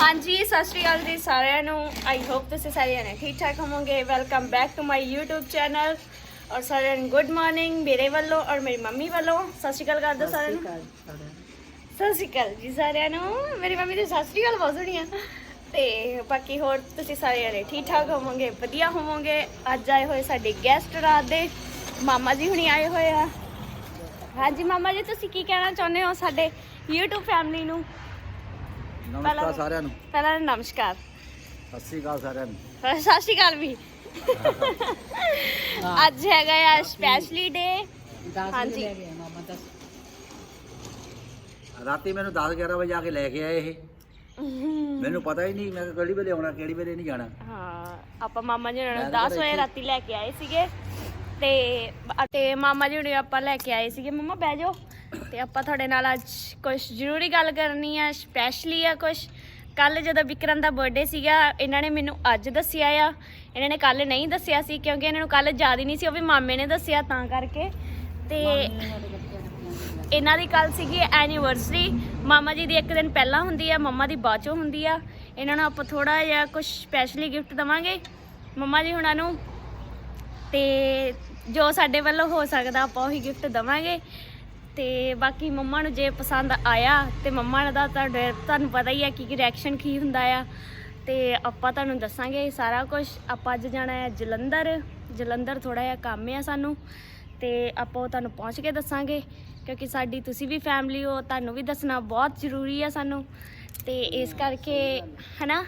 ਹਾਂਜੀ, ਸਤਿ ਸ਼੍ਰੀ ਅਕਾਲ ਜੀ ਸਾਰਿਆਂ ਨੂੰ। ਆਈ ਹੋਪ ਤੁਸੀਂ ਸਾਰੇ ਜਣੇ ਠੀਕ ਠਾਕ ਹੋਵੋਗੇ। Welcome back to my YouTube channel ਔਰ ਸਾਰਿਆਂ ਨੂੰ ਗੁੱਡ ਮਾਰਨਿੰਗ ਮੇਰੇ ਵੱਲੋਂ ਔਰ ਮੇਰੀ ਮੰਮੀ ਵੱਲੋਂ। ਸਤਿ ਸ਼੍ਰੀ ਅਕਾਲ ਕਰ ਦਿਓ ਸਾਰਿਆਂ ਨੂੰ। ਸਤਿ ਸ਼੍ਰੀ ਅਕਾਲ ਜੀ ਸਾਰਿਆਂ ਨੂੰ। ਮੇਰੀ ਮੰਮੀ ਦੀ ਸਤਿ ਸ਼੍ਰੀ ਅਕਾਲ ਬਹੁਤ ਸੁਣੀ ਆ। ਤੇ ਬਾਕੀ ਹੋਰ ਤੁਸੀਂ ਸਾਰੇ ਜਣੇ ਠੀਕ ਠਾਕ ਹੋਵੋਗੇ, ਵਧੀਆ ਹੋਵੋਗੇ। ਅੱਜ ਆਏ ਹੋਏ ਸਾਡੇ ਗੈਸਟ ਰਾਤ ਦੇ। ਮਾਮਾ ਜੀ ਹੁਣੀ ਆਏ ਹੋਏ ਆ। ਹਾਂਜੀ, ਮਾਮਾ ਜੀ, ਤੁਸੀਂ ਕੀ ਕਹਿਣਾ ਚਾਹੁੰਦੇ ਹੋ ਸਾਡੇ YouTube ਫੈਮਿਲੀ ਨੂੰ? ਨਮਸਕਾਰ ਸਾਰਿਆਂ ਨੂੰ। ਪਹਿਲਾਂ ਨਮਸਕਾਰ। ਸਤਿ ਸ੍ਰੀ ਅਕਾਲ ਸਾਰਿਆਂ ਨੂੰ। ਸਤਿ ਸ਼੍ਰੀ ਅਕਾਲ ਵੀ। ਅੱਜ ਹੈਗਾ ਆ ਸਪੈਸ਼ਲੀ ਡੇ ਹਾਂਜੀ। ਰਾਤੀ ਮੈਨੂੰ 10 11 ਵਜੇ ਆ ਕੇ ਲੈ ਕੇ ਆਏ ਇਹ। ਮੈਨੂੰ ਪਤਾ ਹੀ ਨਹੀਂ ਮੈਂ ਕਿਹਾ ਕਿਹੜੀ ਵੇਲੇ ਆਉਣਾ ਕਿਹੜੀ ਵੇਲੇ ਨਹੀਂ ਜਾਣਾ। ਹਾਂ ਆਪਾਂ ਮਾਮਾ ਜੀ ਨੂੰ ਤਾਂ 10 ਵਜੇ ਰਾਤੀ ਲੈ ਕੇ ਆਏ ਸੀਗੇ। ਤੇ ਤੇ ਮਾਮਾ ਜੀ ਨੂੰ ਆਪਾਂ ਲੈ ਕੇ ਆਏ ਸੀਗੇ। ਮੰਮਾ ਬਹਿ ਜਾਓ। ਤੇ ਆਪਾਂ ਤੁਹਾਡੇ ਨਾਲ ਅੱਜ ਕੁਝ ਜ਼ਰੂਰੀ ਗੱਲ ਕਰਨੀ ਆ ਸਪੈਸ਼ਲੀ ਆ ਕੁਝ ਕੱਲ ਜਦੋਂ ਵਿਕਰਮ ਦਾ ਬਰਥਡੇ ਸੀਗਾ ਇਹਨਾਂ ਨੇ ਮੈਨੂੰ ਅੱਜ ਦੱਸਿਆ ਆ। ਇਹਨਾਂ ਨੇ ਕੱਲ ਨਹੀਂ ਦੱਸਿਆ ਸੀ ਕਿਉਂਕਿ ਇਹਨਾਂ ਨੂੰ ਕੱਲ ਯਾਦ ਹੀ ਨਹੀਂ ਸੀ ਉਹ ਵੀ ਮਾਮੇ ਨੇ ਦੱਸਿਆ ਤਾਂ ਕਰਕੇ। ਤੇ ਇਹਨਾਂ ਦੀ ਕੱਲ ਸੀਗੀ ਐਨੀਵਰਸਰੀ ਮਾਮਾ ਜੀ ਦੀ ਇੱਕ ਦਿਨ ਪਹਿਲਾਂ ਹੁੰਦੀ ਆ ਮੰਮਾ ਦੀ ਬਾਅਦ ਚੋਂ ਹੁੰਦੀ ਆ। ਇਹਨਾਂ ਨੂੰ ਆਪਾਂ ਥੋੜਾ ਜਿਹਾ ਕੁਝ ਸਪੈਸ਼ਲੀ ਗਿਫਟ ਦਵਾਂਗੇ। ਮੰਮਾ ਜੀ ਹੁਣਾਂ ਨੂੰ। ਤੇ ਜੋ ਸਾਡੇ ਵੱਲੋਂ ਹੋ ਸਕਦਾ ਆਪਾਂ ਉਹੀ ਗਿਫਟ ਦਵਾਂਗੇ। ਤੇ ਬਾਕੀ ਮੰਮਾ ਨੂੰ ਜੇ ਪਸੰਦ ਆਇਆ ਤੇ ਮੰਮਾ ਦਾ ਤੁਹਾਡੇ ਤੁਹਾਨੂੰ ਪਤਾ ਹੀ ਆ ਕੀ ਰਿਐਕਸ਼ਨ ਕੀ ਹੁੰਦਾ ਆ। ਤੇ ਆਪਾਂ ਤੁਹਾਨੂੰ ਦੱਸਾਂਗੇ ਸਾਰਾ ਕੁਝ ਆਪਾਂ ਅੱਜ ਜਾਣਾ ਹੈ ਜਲੰਧਰ। ਜਲੰਧਰ ਥੋੜਾ ਜਿਹਾ ਕੰਮ ਆ ਸਾਨੂੰ। ਤੇ ਆਪਾਂ ਉਹ ਤੁਹਾਨੂੰ ਪਹੁੰਚ ਕੇ ਦੱਸਾਂਗੇ। ਕਿਉਂਕਿ ਸਾਡੀ ਤੁਸੀਂ ਵੀ ਫੈਮਿਲੀ ਹੋ, ਤੁਹਾਨੂੰ ਵੀ ਦੱਸਣਾ ਬਹੁਤ ਜ਼ਰੂਰੀ ਆ ਸਾਨੂੰ। ਤੇ ਇਸ ਕਰਕੇ, ਹਨਾ,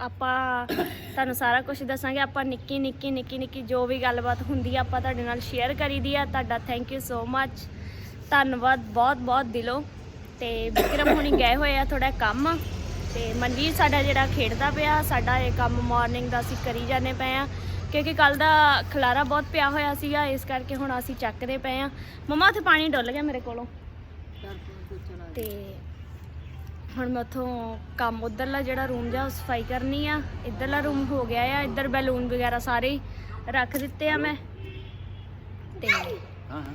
ਆਪਾਂ ਤੁਹਾਨੂੰ ਸਾਰਾ ਕੁਝ ਦੱਸਾਂਗੇ। ਆਪਾਂ ਨਿੱਕੀ ਨਿੱਕੀ ਨਿੱਕੀ ਨਿੱਕੀ ਜੋ ਵੀ ਗੱਲਬਾਤ ਹੁੰਦੀ ਆ, ਆਪਾਂ ਤੁਹਾਡੇ ਨਾਲ ਸ਼ੇਅਰ ਕਰੀਦੀ ਆ। ਤੁਹਾਡਾ ਥੈਂਕ ਯੂ ਸੋ ਮੱਚ ਧੰਨਵਾਦ ਬਹੁਤ ਬਹੁਤ ਦਿਲੋਂ। ਤੇ ਵਿਕਰਮ ਹੁਣੀ ਗਏ ਹੋਏ ਆ ਥੋੜਾ ਕੰਮ। ਤੇ ਮਨਵੀਰ ਸਾਡਾ ਜਿਹੜਾ ਖੇਡਦਾ ਪਿਆ ਸਾਡਾ ਇਹ ਕੰਮ ਮਾਰਨਿੰਗ ਦਾ ਅਸੀਂ ਕਰੀ ਜਾਂਦੇ ਪਏ ਆ। ਕਿਉਂਕਿ ਕੱਲ ਦਾ ਖਲਾਰਾ ਬਹੁਤ ਪਿਆ ਹੋਇਆ ਸੀਗਾ ਇਸ ਕਰਕੇ ਹੁਣ ਅਸੀਂ ਚੱਕਦੇ ਪਏ ਆ। ਮਮਾ ਉੱਥੇ ਪਾਣੀ ਡੁੱਲ ਗਿਆ ਮੇਰੇ ਕੋਲੋਂ। ਤੇ ਹੁਣ ਮੈਂ ਉੱਥੋਂ ਕੰਮ ਉਧਰਲਾ ਜਿਹੜਾ ਰੂਮ ਜਾ ਸਫ਼ਾਈ ਕਰਨੀ ਆ। ਇਧਰਲਾ ਰੂਮ ਹੋ ਗਿਆ ਆ ਇੱਧਰ ਬੈਲੂਨ ਵਗੈਰਾ ਸਾਰੇ ਰੱਖ ਦਿੱਤੇ ਆ ਮੈਂ। ਤੇ ਹਾਂ ਹਾਂ।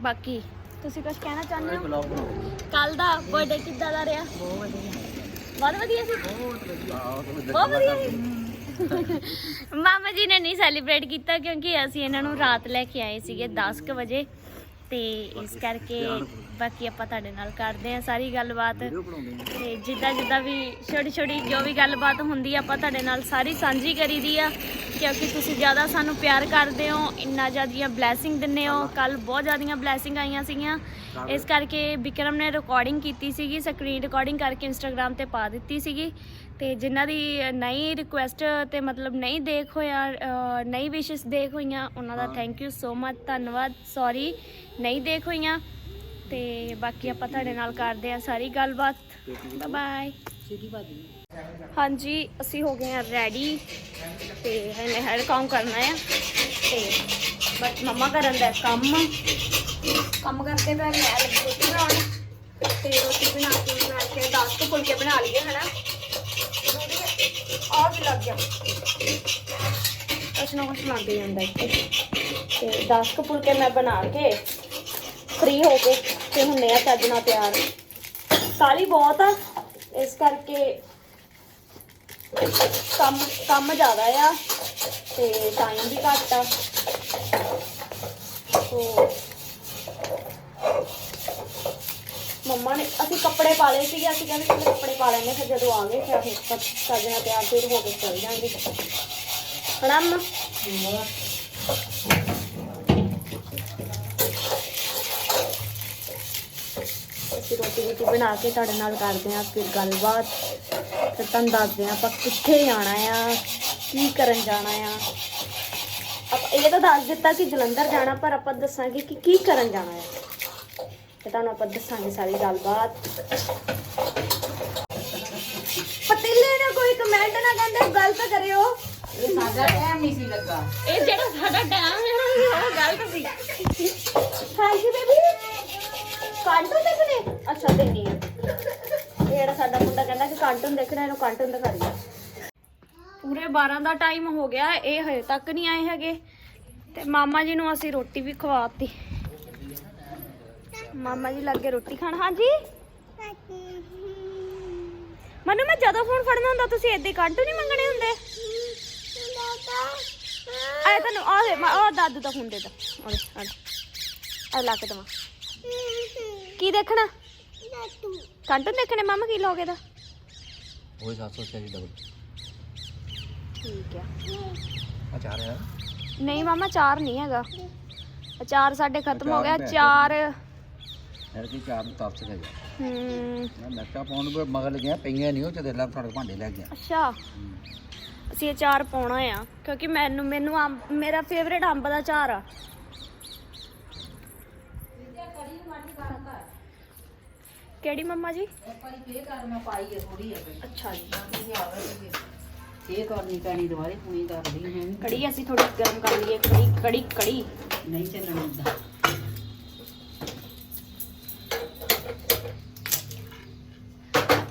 ਬਾਕੀ ਤੁਸੀਂ ਕੁਝ ਕਹਿਣਾ ਚਾਹੁੰਦੇ ਹੋ? ਬਲੌਗ ਬਣਾਓ। ਕੱਲ ਦਾ ਬਰਥਡੇ ਕਿੱਦਾਂ ਦਾ ਰਿਹਾ? ਬਹੁਤ ਵਧੀਆ। ਸੀ? ਆਹ ਬਹੁਤ ਵਧੀਆ ਸੀ। ਮਾਮਾ ਜੀ ਨੇ ਨਹੀਂ ਸੈਲੀਬ੍ਰੇਟ ਕੀਤਾ ਕਿਉਂਕਿ ਅਸੀਂ ਇਹਨਾਂ ਨੂੰ ਰਾਤ ਲੈ ਕੇ ਆਏ ਸੀਗੇ 10 ਕੁ ਵਜੇ ਤੇ ਇਸ ਕਰਕੇ ਬਾਕੀ ਆਪਾਂ ਤੁਹਾਡੇ ਨਾਲ ਕਰਦੇ ਆ ਸਾਰੀ ਗੱਲਬਾਤ। ਤੇ ਜਿੱਦਾਂ ਜਿੱਦਾਂ ਵੀ ਛੋਟੀ ਛੋਟੀ ਜੋ ਵੀ ਗੱਲਬਾਤ ਹੁੰਦੀ ਆ ਆਪਾਂ ਤੁਹਾਡੇ ਨਾਲ ਸਾਰੀ ਸਾਂਝੀ ਕਰੀਦੀ ਆ ਕਿਉਂਕਿ ਤੁਸੀਂ ਜ਼ਿਆਦਾ ਸਾਨੂੰ ਪਿਆਰ ਕਰਦੇ ਹੋ ਇੰਨਾ ਜ਼ਿਆਦੀਆਂ ਬਲੇਸਿੰਗ ਦਿੰਦੇ ਹੋ। ਕੱਲ ਬਹੁਤ ਜ਼ਿਆਦੀਆਂ ਬਲੇਸਿੰਗ ਆਈਆਂ ਸੀਗੀਆਂ। ਇਸ ਕਰਕੇ ਵਿਕਰਮ ਨੇ ਰਿਕਾਰਡਿੰਗ ਕੀਤੀ ਸੀਗੀ ਸਕਰੀਨ ਰਿਕਾਰਡਿੰਗ ਕਰਕੇ ਇੰਸਟਾਗ੍ਰam ਤੇ ਪਾ ਦਿੱਤੀ ਸੀਗੀ। ਤੇ ਜਿਨ੍ਹਾਂ ਦੀ ਨਹੀਂ ਰਿਕੁਐਸਟ ਤੇ ਮਤਲਬ ਨਹੀਂ ਦੇਖ ਹੋਇਆ ਨਹੀਂ ਵਿਸ਼ੇਸ ਦੇਖ ਹੋਈਆਂ ਉਹਨਾਂ ਦਾ। ਥੈਂਕ ਯੂ ਸੋ ਮਚ ਧੰਨਵਾਦ ਸੌਰੀ ਨਹੀਂ ਦੇਖ ਹੋਈਆਂ। ਤੇ ਬਾਕੀ ਆਪਾਂ ਤੁਹਾਡੇ ਨਾਲ ਕਰਦੇ ਆ ਸਾਰੀ ਗੱਲਬਾਤ। ਬਾਏ ਬਾਏ ਹਾਂਜੀ, ਅਸੀਂ ਹੋ ਗਏ ਆ ਰੈਡੀ ਤੇ ਇਹਨੇ ਹੈਡ ਕਾਮ ਕਰਨਾ ਆ ਤੇ ਬਸ ਮਮਾ ਕਰਨ ਦਾ ਕੰਮ। ਕੰਮ ਕਰਦੇ ਪਏ ਮੈਂ ਲੱਗੀ ਰੋਟੀ ਬਣਾਉਣ। ਤੇ ਰੋਟੀ ਬਣਾ ਕੇ ਬਣਾ ਕੇ 10 ਕੁ ਫੁਲਕੇ ਬਣਾ ਲਈਏ, ਹਨਾ? ਆ ਵੀ ਲੱਗ ਗਿਆ। ਕੁਛ ਨਾ ਕੁਛ ਲੱਗ ਹੀ ਜਾਂਦਾ ਇੱਥੇ। ਤੇ 10 ਕੁ ਫੁਲਕੇ ਮੈਂ ਬਣਾ ਕੇ ਫ੍ਰੀ ਹੋ ਕੇ ਤੇ ਹੁੰਨੇ ਆ ਚੱਜ ਨਾਲ ਤਿਆਰ। ਕਾਲੀ ਬਹੁਤ ਆ, ਇਸ ਕਰਕੇ ਕੰਮ ਕੰਮ ਜ਼ਿਆਦਾ ਆ ਤੇ ਟਾਈਮ ਵੀ ਘੱਟ ਆ। ਸੋ ਮੰਮਾ ਨੇ, ਅਸੀਂ ਕੱਪੜੇ ਪਾ ਲਏ ਸੀਗੇ, ਅਸੀਂ ਕਹਿੰਦੇ ਚਲੋ ਕੱਪੜੇ ਪਾ ਲੈਣੇ ਫਿਰ ਜਦੋਂ ਆ ਗਏ, ਫਿਰ ਅਸੀਂ ਸਾਜਣਾ ਤਿਆਰ, ਫਿਰ ਹੋ ਕੇ ਚੱਲ ਜਾਾਂਗੇ। ਹਣਾ ਅਸੀਂ ਰੋਟੀ ਬਣਾ ਕੇ ਤੁਹਾਡੇ ਨਾਲ ਕਰਦੇ ਹਾਂ ਫਿਰ ਗੱਲਬਾਤ। ਫਿਰ ਤੁਹਾਨੂੰ ਦੱਸਦੇ ਹਾਂ ਆਪਾਂ ਕਿੱਥੇ ਜਾਣਾ ਆ ਕੀ ਕਰਨ ਜਾਣਾ ਆ। ਆਪਾਂ ਇਹ ਤਾਂ ਦੱਸ ਦਿੱਤਾ ਕਿ ਜਲੰਧਰ ਜਾਣਾ ਪਰ ਆਪਾਂ ਦੱਸਾਂਗੇ ਕਿ ਕੀ ਕਰਨ ਜਾਣਾ ਆ। ਤੇ ਤੁਹਾਨੂੰ ਆਪਾਂ ਦੱਸਾਂਗੇ ਸਾਰੀ ਗੱਲਬਾਤ। ਪਤੀਲੇ ਨਾ ਕੋਈ ਕਮੈਂਟ ਨਾ ਕਹਿੰਦੇ ਗਲਤ ਕਰਿਓ। ਇਹ ਸਾਡਾ ਟਾਈਮ ਨਹੀਂ ਸੀ ਲੱਗਾ। ਇਹ ਜਿਹੜਾ ਸਾਡਾ ਟਾਈਮ ਹੈ ਉਹ ਗਲਤ ਸੀ। ਹਾਂਜੀ ਬੇਬੀ ਕਾਰਟੂਨ ਦੇਖਣੇ? ਅੱਛਾ, ਦੇਖਣੀ ਆ। ਇਹ ਜਿਹੜਾ ਸਾਡਾ ਮੁੰਡਾ ਕਹਿੰਦਾ ਕਿ ਕਾਰਟੂਨ ਦੇਖਣਾ, ਇਹਨੂੰ ਕਾਰਟੂਨ ਦਿਖਾ ਰਹੀ ਪੂਰੇ 12 ਦਾ ਟਾਈਮ ਹੋ ਗਿਆ, ਇਹ ਹਜੇ ਤੱਕ ਨਹੀਂ ਆਏ ਹੈਗੇ। ਤੇ ਮਾਮਾ ਜੀ ਨੂੰ ਅਸੀਂ ਰੋਟੀ ਵੀ ਖਵਾਤੀ। ਮਾਮਾ ਜੀ ਲੱਗੇ ਰੋਟੀ ਖਾਣ। ਹਾਂਜੀ? ਮੈਨੂੰ, ਮੈਂ ਜਦੋਂ ਫੋਨ ਫੜਨਾ ਹੁੰਦਾ, ਤੁਸੀਂ ਏਦਾਂ ਹੀ ਨਹੀਂ ਮੰਗਣੇ ਹੁੰਦੇ? ਆਏ ਤੈਨੂੰ ਆ ਦੇ ਆ ਦਾਦੂ ਦਾ ਫੋਨ ਦੇ ਦਾ। ਆ ਲਾ ਕੇ ਦਵਾ। ਕੀ ਦੇਖਣਾ? ਕਾਟੂ ਦੇਖਣੇ ਮਾਮਾ ਕੀ ਲੋਗੇ ਦਾ ਉਹ 700 ਡਬਲ ਠੀਕ ਆ। ਅਚਾਰ ਹੈ ਨਹੀਂ ਮਾਮਾ ਚਾਰ ਨਹੀਂ ਹੈਗਾ। ਅਚਾਰ ਸਾਡੇ ਖਤਮ ਹੋ ਗਿਆ। ਚਾਰ। ਯਾਰ ਕੀ ਚਾਰ ਨੂੰ ਤਾਪ ਸਕੇ ਹੂੰ। ਮੈਂ ਮਿਰਚਾਂ ਪਾਉਣ ਨੂੰ ਮਗਰ ਲੱਗਿਆ ਪਈਆਂ ਨਹੀਂ ਉਹ ਚ ਦੇ ਲਾ ਤੁਹਾਡੇ ਭਾਂਡੇ ਲੈ ਗਿਆ ਅੱਛਾ। ਅਸੀਂ ਅਚਾਰ ਪਾਉਣਾ ਆ ਕਿਉਂਕਿ ਮੈਨੂੰ ਮੈਨੂੰ ਅੰਬ ਮੇਰਾ ਫੇਵਰੇਟ ਅੰਬ ਦਾ ਅਚਾਰ ਆ। ਕਿਹੜੀ ਮੰਮਾ ਜੀ? ਇੱਕ ਵਾਰੀ ਫੇਰ ਕਰ ਮੈਂ ਪਾਈ ਹੈ ਥੋੜੀ ਹੈ ਅੱਛਾ ਜੀ। ਇਹ ਕਰਨੀ ਪੈਣੀ ਦੁਬਾਰੇ ਪੂਰੀ ਕਰਦੀ ਹੈ ਕੜੀ ਅਸੀਂ ਥੋੜੀ ਗਰਮ ਕਰ ਲਈਏ ਕੜੀ ਕੜੀ ਕੜੀ। ਨਹੀਂ ਚੱਲਣਾ ਹੁੰਦਾ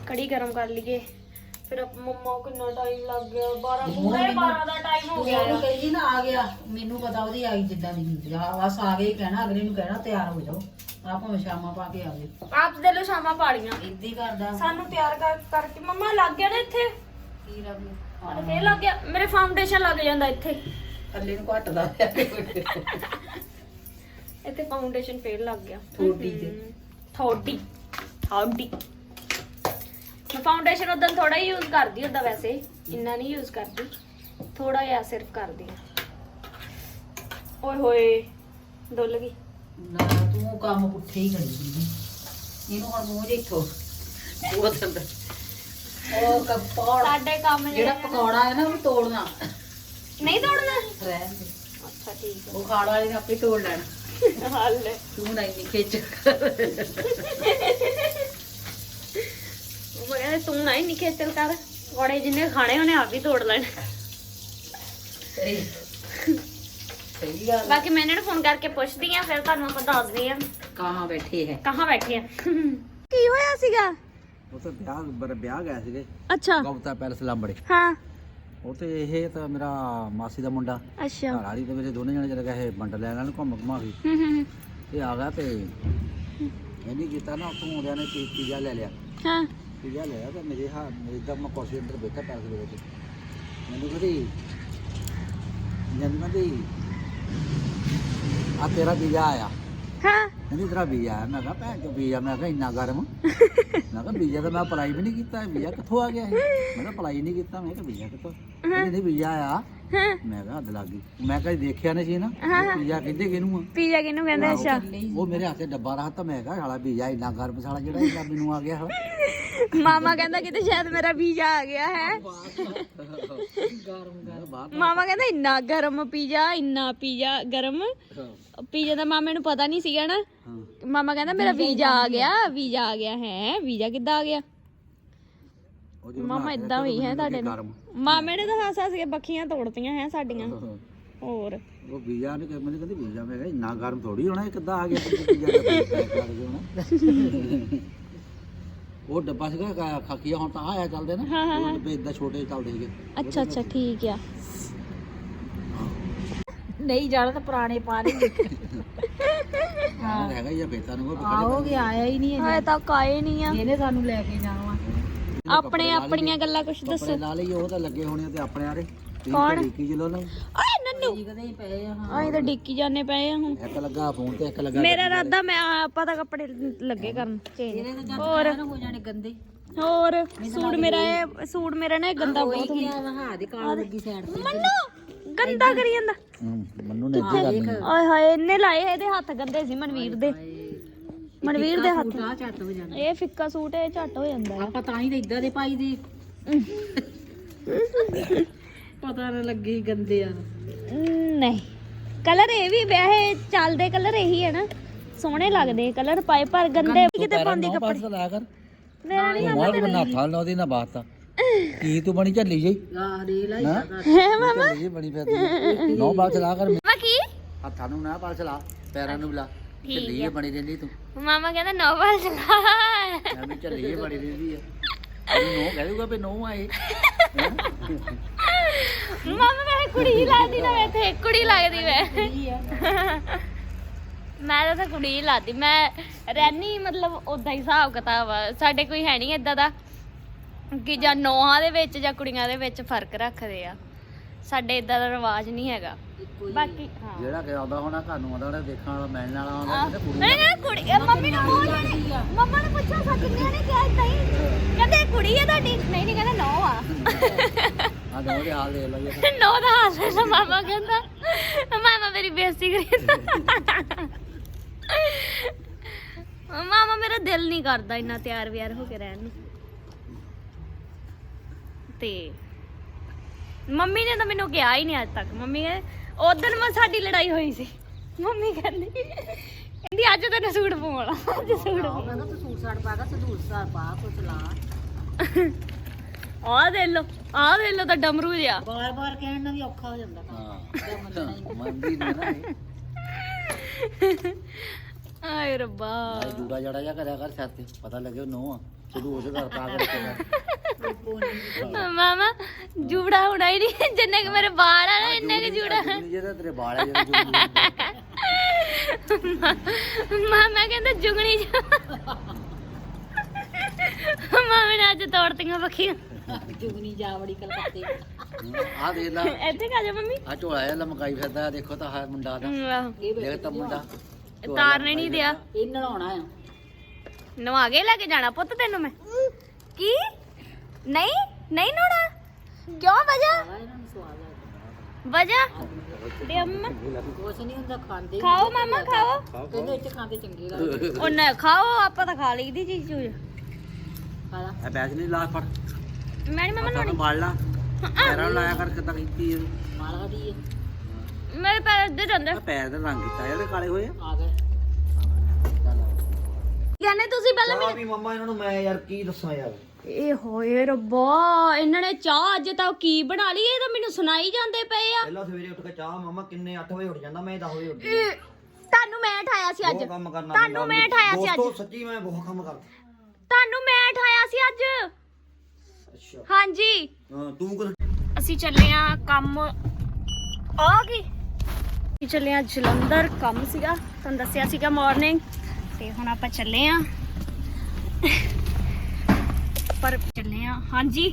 ਕੜੀ ਗਰਮ ਕਰ ਲਈਏ। ਫਿਰ ਮੰਮਾ ਕਿੰਨਾ ਟਾਈਮ ਲੱਗ ਗਿਆ? 12 ਪੂਰੇ 12 ਦਾ ਟਾਈਮ ਹੋ ਗਿਆ। ਉਹ ਕਹਿੰਦੀ ਨਾ ਆ ਗਿਆ। ਮੈਨੂੰ ਪਤਾ ਉਹਦੀ ਆਈ ਜਿੱਦਾਂ ਦੀ ਹੁੰਦੀ ਆ। ਬਸ ਆ ਗਈ ਕਹਿਣਾ ਅਗਲੇ ਨੂੰ ਕਹਿਣਾ ਤਿਆਰ ਹੋ ਜਾਓ। ਆ ਭਾਵੇਂ ਸ਼ਾਮਾਂ ਪਾ ਕੇ ਆਵੇ ਆਪ ਦੇ ਲੋ ਸ਼ਾਮਾਂ ਪਾੜੀਆਂ। ਇੱਦਾਂ ਕਰਦਾ ਸਾਨੂੰ ਤਿਆਰ ਕਰ ਕਰਕੇ ਮੰਮਾ ਲੱਗ ਗਿਆ ਨਾ ਇੱਥੇ। ਕੀ ਰਵੀ ਹੁਣ ਫੇਰ ਲੱਗ ਗਿਆ। ਮੇਰੇ ਫਾਊਂਡੇਸ਼ਨ ਲੱਗ ਜਾਂਦਾ ਇੱਥੇ। ਥੱਲੇ ਨੂੰ ਘਟਦਾ ਇੱਥੇ ਫਾਊਂਡੇਸ਼ਨ ਫੇਰ ਲੱਗ ਗਿਆ। ਥੋੜੀ ਤੇ। ਥੋੜੀ ਥੋੜੀ। ਮੈਂ ਫਾਊਂਡੇਸ਼ਨ ਉਦੋਂ ਥੋੜਾ ਹੀ ਯੂਜ਼ ਕਰਦੀ ਹੁੰਦਾ ਵੈਸੇ। ਇੰਨਾ ਨਹੀਂ ਯੂਜ਼ ਕਰਦੀ। ਥੋੜਾ ਜਿਹਾ ਸਿਰਫ ਕਰਦੀ ਹਾਂ। ਓਏ ਹੋਏ ਡੁੱਲ ਗਈ। ਨਾ ਤੂੰ ਕੰਮ ਪੁੱਠੇ ਹੀ ਕਰੀ ਜਾਂਦੀ। ਇਹਨੂੰ ਹੁਣ ਮੂੰਹ ਇੱਥੋਂ ਉਹ ਥੰਦਾ ਉਹ ਕਪੌੜਾ ਸਾਡੇ ਕੰਮ ਜਿਹੜਾ ਪਕੌੜਾ ਹੈ ਨਾ ਉਹਨੂੰ ਤੋੜਨਾ। ਨਹੀਂ ਤੋੜਨਾ? ਰਹਿਣ ਦੇ। ਅੱਛਾ ਠੀਕ ਉਹ ਖਾਣ ਵਾਲੇ ਨੇ ਆਪੇ ਤੋੜ ਲੈਣਾ। ਹੈ ਹੱਲ। ਤੂੰ ਨਾ ਇੰਨੀ ਖਿੱਚ ਉਹ ਕਹਿੰਦੇ ਤੂੰ ਨਾ ਹੀ ਨਹੀਂ ਖੇਚਲ ਕਰ। ਗੋੜੇ ਜਿੰਨੇ ਖਾਣੇ ਉਹਨੇ ਆਪ ਹੀ ਤੋੜ ਲੈਣੇ। ਸਹੀ ਗੱਲ ਬਾਕੀ ਮੈਂ ਇਹਨਾਂ ਨੂੰ ਫੋਨ ਕਰਕੇ ਪੁੱਛਦੀ ਆ ਫਿਰ ਤੁਹਾਨੂੰ ਆਪਾਂ ਦੱਸਦੇ ਆ। ਕਹਾਂ ਬੈਠੇ ਹੈ? ਕਹਾਂ ਬੈਠੇ ਆ? ਕੀ ਹੋਇਆ ਸੀਗਾ? ਉਹ ਤਾਂ ਵਿਆਹ ਬਰ ਵਿਆਹ ਗਏ ਸੀਗੇ। ਅੱਛਾ। ਗੌਤਾ ਪੈਲਸ ਲਾਂਬੜੇ। ਹਾਂ। ਉਹ ਤੇ ਇਹ ਤਾਂ ਮੇਰਾ ਮਾਸੀ ਦਾ ਮੁੰਡਾ। ਅੱਛਾ। ਘਰ ਵਾਲੀ ਤੇ ਮੇਰੇ ਦੋਨੇ ਜਣੇ ਚਲੇ ਗਏ ਇਹ ਬੰਡ ਲੈਣ ਨਾਲ ਘੁੰਮ ਘੁਮਾ ਕੇ। ਹੂੰ ਹੂੰ ਇਹ ਆ ਗਿਆ ਤੇ ਇਹਨੇ ਕੀਤਾ ਨਾ ਉੱਥੋਂ ਆਉਂਦਿਆਂ ਨੇ ਪੀ- ਪੀਜ਼ਾ ਲੈ ਲਿਆ। ਹਾਂ। ਪੀਜ਼ਾ ਲੈ ਲਿਆ ਤੇ ਮੇਰੇ ਹਾਂ ਮੇਰੇ ਦਾ ਮੈਂ ਕੁਰਸੀ ਅੰਦਰ ਬੈਠਾ ਪੈਲਸ ਦੇ ਵਿੱਚ। ਮੈਨੂੰ ਕਹਿੰਦੀ ਮੈਨੂੰ ਕਹਿੰਦੀ ਆ ਤੇਰਾ ਪੀਜ਼ਾ ਆਇਆ। ਹਾਂ। ਕਹਿੰਦੀ ਤੇਰਾ ਵੀਜ਼ਾ ਆਇਆ ਮੈਂ ਕਿਹਾ ਭੈਣ ਚੋ ਵੀਜ਼ਾ ਮੈਂ ਕਿਹਾ ਇੰਨਾ ਗਰਮ। ਮੈਂ ਕਿਹਾ ਵੀਜ਼ਾ ਤਾਂ ਮੈਂ ਅਪਲਾਈ ਵੀ ਨਹੀਂ ਕੀਤਾ। ਵੀਜ਼ਾ ਕਿੱਥੋਂ ਆ ਗਿਆ ਇਹ? ਮੈਂ ਕਿਹਾ ਅਪਲਾਈ ਨਹੀਂ ਕੀਤਾ। ਮੈਂ ਕਿਹਾ ਵੀਜ਼ਾ ਕਿੱਥੋਂ? ਕਹਿੰਦੀ ਵੀਜ਼ਾ ਆਇਆ। ਹਾਂ। ਮੈਂ ਕਿਹਾ ਹੱਦ ਲੱਗ ਗਈ। ਮੈਂ ਕਦੇ ਦੇਖਿਆ ਨਹੀਂ ਸੀ ਨਾ ਵੀਜ਼ਾ ਕਹਿੰਦੇ ਕਿਹਨੂੰ ਆ? ਪੀਜ਼ਾ ਕਿਹਨੂੰ ਕਹਿੰਦੇ ਅੱਛਾ। ਉਹ ਮੇਰੇ ਹੱਥੇ ਡੱਬਾ ਰੱਖਤਾ ਮੈਂ ਕਿਹਾ ਸਾਲਾ ਵੀਜ਼ਾ ਇੰਨਾ ਗਰਮ ਸਾਲਾ ਜਿਹੜਾ ਇੰਨਾ ਮੈਨੂੰ ਆ ਗਿਆ ਸਾਲਾ। ਮਾਮਾ ਕਹਿੰਦਾ ਕਿਤੇ ਸ਼ਾਇਦ ਮੇਰਾ ਪੀਜ਼ਾ ਆ ਗਿਆ ਹੈ। ਮਾਮਾ ਕਹਿੰਦਾ ਇੰਨਾ ਗਰਮ ਪੀਜ਼ਾ ਇੰਨਾ ਪੀਜ਼ਾ ਗਰਮ। ਪੀਜ਼ਾ ਦਾ ਮਾਮੇ ਨੂੰ ਪਤਾ ਨਹੀਂ ਸੀਗਾ ਨਾ। ਮਾਮਾ ਕਹਿੰਦਾ ਮੇਰਾ ਵੀਜ਼ਾ ਆ ਗਿਆ ਵੀਜ਼ਾ ਆ। ਗਿਆ ਹੈ ਵੀਜ਼ਾ ਕਿੱਦਾਂ ਆ ਗਿਆ? ਮਾਮਾ ਇਦਾਂ ਹੋਈ ਹੈ ਤੁਹਾਡੇ। ਨਾਲ। ਮਾਮੇ ਨੇ ਤਾਂ ਹੱਸ ਹੱਸ ਕੇ ਬੱਖੀਆਂ ਤੋੜਤੀਆਂ ਹੈ ਸਾਡੀਆਂ। ਹੋਰ। ਉਹ ਵੀਜ਼ਾ ਨੇ ਮੈਨੂੰ ਕਹਿੰਦੀ ਵੀਜ਼ਾ ਮੈਂ ਕਿਹਾ ਇੰਨਾ ਗਰਮ ਥੋੜੀ ਹੋਣਾ ਇਹ ਕਿੱਦਾਂ ਆ ਗਿਆ? ਉਹ ਡੱਬਾ ਸੀਗਾ ਕਾ- ਖਾਕੀਆ ਹੁਣ ਤਾਂ ਆਇਆ ਚੱਲਦੇ ਨਾ। ਹਾਂ, ਹਾਂ, ਉਹ ਡੱਬੇ ਇਦਾਂ ਛੋਟੇ ਚੱਲਦੇ ਸੀਗੇ। ਅੱਛਾ ਅੱਛਾ ਠੀਕ ਆ। ਨਹੀਂ ਜਾਣਾ ਤਾਂ ਪੁਰਾਣੇ ਪਾ ਲਈ। ਹਾਂ। ਹੈਗਾ ਹੀ ਆ ਬੇਤਾ ਨੂੰ ਉਹ ਆਓ ਕਿ ਆਇਆ ਹੀ ਨਹੀਂ ਹਾਏ ਤੱਕ ਆਏ ਨਹੀਂ ਆ। ਇਹਨੇ ਸਾਨੂੰ ਲੈ ਕੇ ਜਾਣਾ। ਆਪਣੇ ਆਪਣੀਆਂ ਗੱਲਾਂ ਕੁਝ ਦੱਸੋ? ਲਾ ਲਈ ਉਹ ਤਾਂ ਲੱਗੇ ਹੋਣੇ ਤੇ ਆਪਣੇ ਆਰੇ। ਕੌਣ? ਕੀ ਕਿਲੋ ਨਾ ਓਏ ਨੰਨੂ। ਆਏ ਤਾਂ ਡਿੱਕੀ ਜਾਂਦੇ ਪਏ ਆ ਹੁਣ। ਇੱਕ ਲੱਗਾ ਫੋਨ ਤੇ ਇੱਕ ਲੱਗਾ ਮੇਰਾ ਇਰਾਦਾ ਮੈਂ ਆਪਾਂ ਤਾਂ ਕੱਪੜੇ ਲੱਗੇ ਕਰਨ ਚੇਂਜ ਹੋਰ। ਜਾਂ ਹੋ ਜਾਣੇ ਗੰਦੇ। ਹੋਰ ਸੂਟ ਮੇਰਾ ਇਹ ਸੂਟ ਮੇਰਾ ਨਾ ਇਹ ਗੰਦਾ ਬਹੁਤ ਕੀ ਆ ਹਾਂ ਦੇ ਕਾਲ ਲੱਗੀ ਸਾਈਡ ਤੇ। ਮੰਨੂ ਗੰਦਾ ਕਰੀ ਜਾਂਦਾ। ਮੰਨੂ ਨੇ ਇੱਥੇ ਕਰਨੀ। ਓਏ ਹਾਏ ਇਹਨੇ ਲਾਏ ਇਹਦੇ ਹੱਥ ਗੰਦੇ ਸੀ ਮਨਵੀਰ ਦੇ। ਮਨਵੀਰ ਦੇ ਹੱਥ ਆ ਝੱਟ ਹੋ ਜਾਣਾ ਇਹ ਫਿੱਕਾ ਸੂਟ ਇਹ ਝੱਟ ਹੋ ਜਾਂਦਾ ਹੈ। ਆਪਾਂ ਤਾਂ ਹੀ ਤਾਂ ਇਦਾਂ ਦੇ ਪਾਈ ਦੇ। ਪਤਾ ਨਾ ਲੱਗੇ ਗੰਦੇ ਆ। ਨਹੀਂ। ਕਲਰ ਇਹ ਵੀ ਵੈਸੇ ਚੱਲਦੇ ਕਲਰ ਇਹੀ ਹੈ ਨਾ। ਸੋਹਣੇ ਲੱਗਦੇ ਕਲਰ ਪਾਏ ਪਰ ਗੰਦੇ ਕਿਤੇ ਪਾਉਂਦੀ ਨੌ ਕੱਪੜੇ। ਲਾਇਆ ਕਰ ਮੇਰਾ ਨਹੀਂ ਤੂੰ ਮਾਰ ਬਣਾ ਥਾਲ ਨਾ ਉਹਦੀ ਨਾ ਬਾਤ ਆ। ਕੀ ਤੂੰ ਬਣੀ ਝੱਲੀ ਜਈ ਆ ਰੀਲ ਆਈ ਹਾਂ? ਮਾਮਾ? ਜਿਹੀ ਬਣੀ ਫਿਰਦੀ। ਨੌ ਬਾਲ ਚਲਾ ਕਰ। ਮਾਮਾ ਕੀ? ਹੱਥਾਂ ਨੂੰ ਨਾ ਬਾਲ ਚਲਾ ਪੈਰਾਂ ਨੂੰ ਬੁਲਾ। ਰਹਿੰਦੀ ਤੂੰ। ਮਾਮਾ ਕਹਿੰਦਾ ਨੋਵਲ ਚਲਾ ਐਵੇਂ ਝੱਲੀ ਜਿਹੀ ਬਣੀ ਰਹਿੰਦੀ ਆ। ਨੋ ਕਹਿ ਦੂਗਾ ਵੀ ਨੋ ਆਏ ਮਾਮਾ ਮੇਰੇ ਕੁੜੀ ਹੀ ਲੱਗਦੀ ਨਾ ਇੱਥੇ ਕੁੜੀ ਲੱਗਦੀ ਵੇ ਮੈਂ ਤਾਂ ਉੱਥੇ ਕੁੜੀ ਹੀ ਲੱਗਦੀ ਮੈਂ ਰਹਿਨੀ ਮਤਲਬ ਉਦਾਂ ਹੀ ਹਿਸਾਬ ਕਿਤਾਬ ਆ। ਸਾਡੇ ਕੋਈ ਹੈ ਨਹੀਂ ਇਦਾਂ ਦਾ ਕਿ ਜਾਂ ਨੌਹਾਂ ਦੇ ਵਿੱਚ ਜਾਂ ਕੁੜੀਆਂ ਦੇ ਵਿੱਚ ਫ਼ਰਕ ਰੱਖਦੇ ਆ। ਸਾਡੇ ਇਦਾਂ ਦਾ ਰਿਵਾਜ ਨਹੀਂ ਹੈਗਾ। ਬਾਕੀ ਹਾਂ। ਜਿਹੜਾ ਕਿ ਆਉਂਦਾ ਹੋਣਾ ਘਰ ਨੂੰ ਆਉਂਦਾ ਹੋਣਾ ਦੇਖਣ ਵਾਲਾ ਮਿਲਣ ਵਾਲਾ ਆਉਂਦਾ ਕਹਿੰਦਾ ਕੁੜੀ ਨਹੀਂ ਨਹੀਂ ਕੁੜੀ ਇਹ ਮੰਮੀ ਨੂੰ ਬੋਲ ਜਾਂਦੀ ਆ। ਮੰਮਾ ਨੂੰ ਪੁੱਛੋ ਸੱਚ ਨੇ ਕਿਹਾ ਏਦਾਂ ਹੀ? ਕਹਿੰਦੇ ਕੁੜੀ ਹੈ ਤੁਹਾਡੀ। ਨਹੀਂ ਨਹੀਂ ਕਹਿੰਦੇ ਨੌ ਆ। ਆ ਦੋ ਦੇ ਹਾਲ ਦੇ ਜੀ। ਨੌ ਦਾ ਹਾਸ ਹੈ ਮਾਮਾ ਕਹਿੰਦਾ। ਮਾਮਾ ਮੇਰੀ ਬੇਇੱਜ਼ਤੀ ਕਰੀ ਮਾਮਾ ਮੇਰਾ ਦਿਲ ਨਹੀਂ ਕਰਦਾ ਇੰਨਾ ਤਿਆਰ ਵਿਆਰ ਹੋ ਕੇ ਰਹਿਣ ਨੂੰ। ਤੇ ਮੰਮੀ ਨੇ ਤਾਂ ਮੈਨੂੰ ਕਿਹਾ ਹੀ ਨਹੀਂ ਅੱਜ ਤੱਕ। ਮੰਮੀ ਉਦੋਂ ਮੈਂ ਸਾਡੀ ਲੜਾਈ ਹੋਈ ਸੀ। ਮੰਮੀ ਕਹਿੰਦੀ ਕਹਿੰਦੀ ਅੱਜ ਤੈਨੂੰ ਸੂਟ ਪਵਾਉਣਾ ਅੱਜ ਸੂਟ ਕਹਿੰਦਾ ਤੂੰ ਸੂਟ ਸਾੜ ਪਾ ਕੇ ਸੰਧੂਰ ਸਾੜ ਪਾ ਕੁਛ ਲਾ ਆਹ ਦੇ ਲੋ ਆਹ ਦੇ ਲੋ ਤਾਂ ਡਮਰੂ ਜਿਹਾ। ਬਾਰ ਬਾਰ ਕਹਿਣ ਨਾਲ ਵੀ ਔਖਾ ਹੋ ਜਾਂਦਾ ਕੰਮ। ਹਾਂ। ਮੰਦੀ ਨਹੀਂ। ਨਾ ਇਹ। ਆਏ ਰੱਬਾ। ਆਹ ਜੂੜਾ ਜੜਾ ਜਾ ਕਰਿਆ ਕਰ ਸਿਰ ਤੇ। ਪਤਾ ਲੱਗੇ ਨੋ ਆ। ਉਸ ਘਰ ਪਾ ਕੇ ਰੱਖਿਆ ਮਾਮਾ ਜੂੜਾ ਹੋਣਾ ਹੀ ਨਹੀਂ ਜਿੰਨੇ ਕਿ ਮੇਰੇ ਵਾਲ ਆ ਨਾ ਇੰਨੇ ਕਿ ਜੂੜਾ ਜਿਹੜਾ ਤੇਰੇ ਬਾਲ ਆ ਜਿਹੜੇ ਮਾਮਾ ਕਹਿੰਦਾ ਜੁਗਣੀ ਜਾ। ਮਾਮੇ ਨੇ ਅੱਜ ਤੋੜਤੀਆਂ ਪੱਖੀਆਂ ਜੁਗਨੀ ਜਾ ਵੜੀ ਕਲਕੱਤੇ। ਆ ਦੇਖ ਲਾ। ਇੱਥੇ ਕਾ ਜਾ ਮੰਮੀ। ਆ ਝੋਲਾ ਜਿਹਾ ਲਮਕਾਈ ਫਿਰਦਾ ਦੇਖੋ ਤਾਂ ਹੈ ਮੁੰਡਾ ਦਾ। ਆਹੋ। ਇਹ ਦੇਖ ਤਾਂ ਮੁੰਡਾ। ਤਾਰਨੇ ਨਹੀਂ ਦਿਆ। ਇਹ ਨਲਾਉਣਾ ਆ। ਨਵਾ ਕੇ ਲੈ ਕੇ ਜਾਣਾ ਪੁੱਤ ਤੈਨੂੰ ਮੈਂ। ਕੀ? ਨਹੀਂ ਨਹੀਂ ਨੋਣਾ ਕਿਉਂ ਵਜਾ ਇਹਨਾਂ ਵਜਾ ਦੇ ਅੰਮਾ? ਕੁਛ ਨਹੀਂ ਹੁੰਦਾ ਖਾਂਦੇ ਹੀ ਖਾਓ ਮਾਮਾ ਖਾਓ ਕਹਿੰਦੇ ਇੱਥੇ ਖਾਂਦੇ ਚੰਗੇ ਲੱਗਦੇ। ਉਹ ਨਾ ਖਾਓ ਆਪਾਂ ਤਾਂ ਖਾ ਲਈਦੀ ਚੀਜ਼ ਚੂਜ਼। ਖਾ ਲਾ। ਇਹ ਬੈਗ ਨਹੀਂ ਲਾ ਫੜ। ਮੈਂ ਨੀ ਮੰਮਾ ਸਾਨੂੰ ਬਾੜ ਲਾ। ਪੈਰਾਂ ਨੂੰ ਲਾਇਆ ਕਰ ਕਿੱਦਾਂ ਕੀਤੀ ਇਹ ਮਾਲਾ ਦੀ ਆ। ਮੇਰੇ ਪੈਰ ਦੇ ਜਾਂਦੇ ਆਹ ਪੈਰ ਦਾ ਰੰਗ ਕੀਤਾ ਜਿਹੜੇ ਕਾਲੇ ਹੋਏ ਆ। ਗਏ। ਕਹਿੰਦੇ ਤੁਸੀਂ ਪਹਿਲਾਂ ਚਾਹ ਵੀ ਮੰਮਾ ਇਹਨਾਂ ਨੂੰ ਮੈਂ ਯਾਰ ਕੀ ਦੱਸਾਂ ਯਾਰ? ਇਹ ਹੋਏ ਰੱਬਾ ਇਹਨਾਂ ਨੇ ਚਾਹ ਅੱਜ ਤਾਂ ਕੀ ਬਣਾ ਲਈ? ਇਹ ਤਾਂ ਮੈਨੂੰ ਸੁਣਾਈ ਜਾਂਦੇ ਪਏ ਆ। ਪਹਿਲਾਂ ਸਵੇਰੇ ਉੱਠ ਕੇ ਚਾਹ ਮਾਮਾ ਕਿੰਨੇ 8 ਵਜੇ ਉੱਠ ਜਾਂਦਾ ਮੈਂ 10 ਵਜੇ ਉੱਠ ਇਹ ਤੁਹਾਨੂੰ ਮੈਂ ਠਾਇਆ ਸੀ ਅੱਜ। ਬਹੁਤ ਕੰਮ ਕਰਨਾ ਤੁਹਾਨੂੰ ਮੈਂ ਠਾਇਆ ਸੀ ਅੱਜ। ਦੋਸਤੋ ਸੱਚੀ ਮੈਂ ਬਹੁਤ ਕੰਮ ਕਰਦਾ। ਤੁਹਾਨੂੰ ਮੈਂ ਠਾਇਆ ਸੀ ਅੱਜ। ਅੱਛਾ। ਹਾਂਜੀ। ਹਾਂ ਤੂੰ ਕੁਝ ਅਸੀਂ ਚੱਲੇ ਆ ਕੰਮ। ਆ ਗਈ ਅਸੀਂ ਚੱਲੇ ਆ ਜਲੰਧਰ ਕੰਮ ਸੀਗਾ। ਤੁਹਾਨੂੰ ਦੱਸਿਆ ਸੀਗਾ ਮਾਰਨਿੰਗ ਤੇ ਹੁਣ ਆਪਾਂ ਚੱਲੇ ਆ। ਪਰ ਚੱਲੇ ਆ। ਹਾਂਜੀ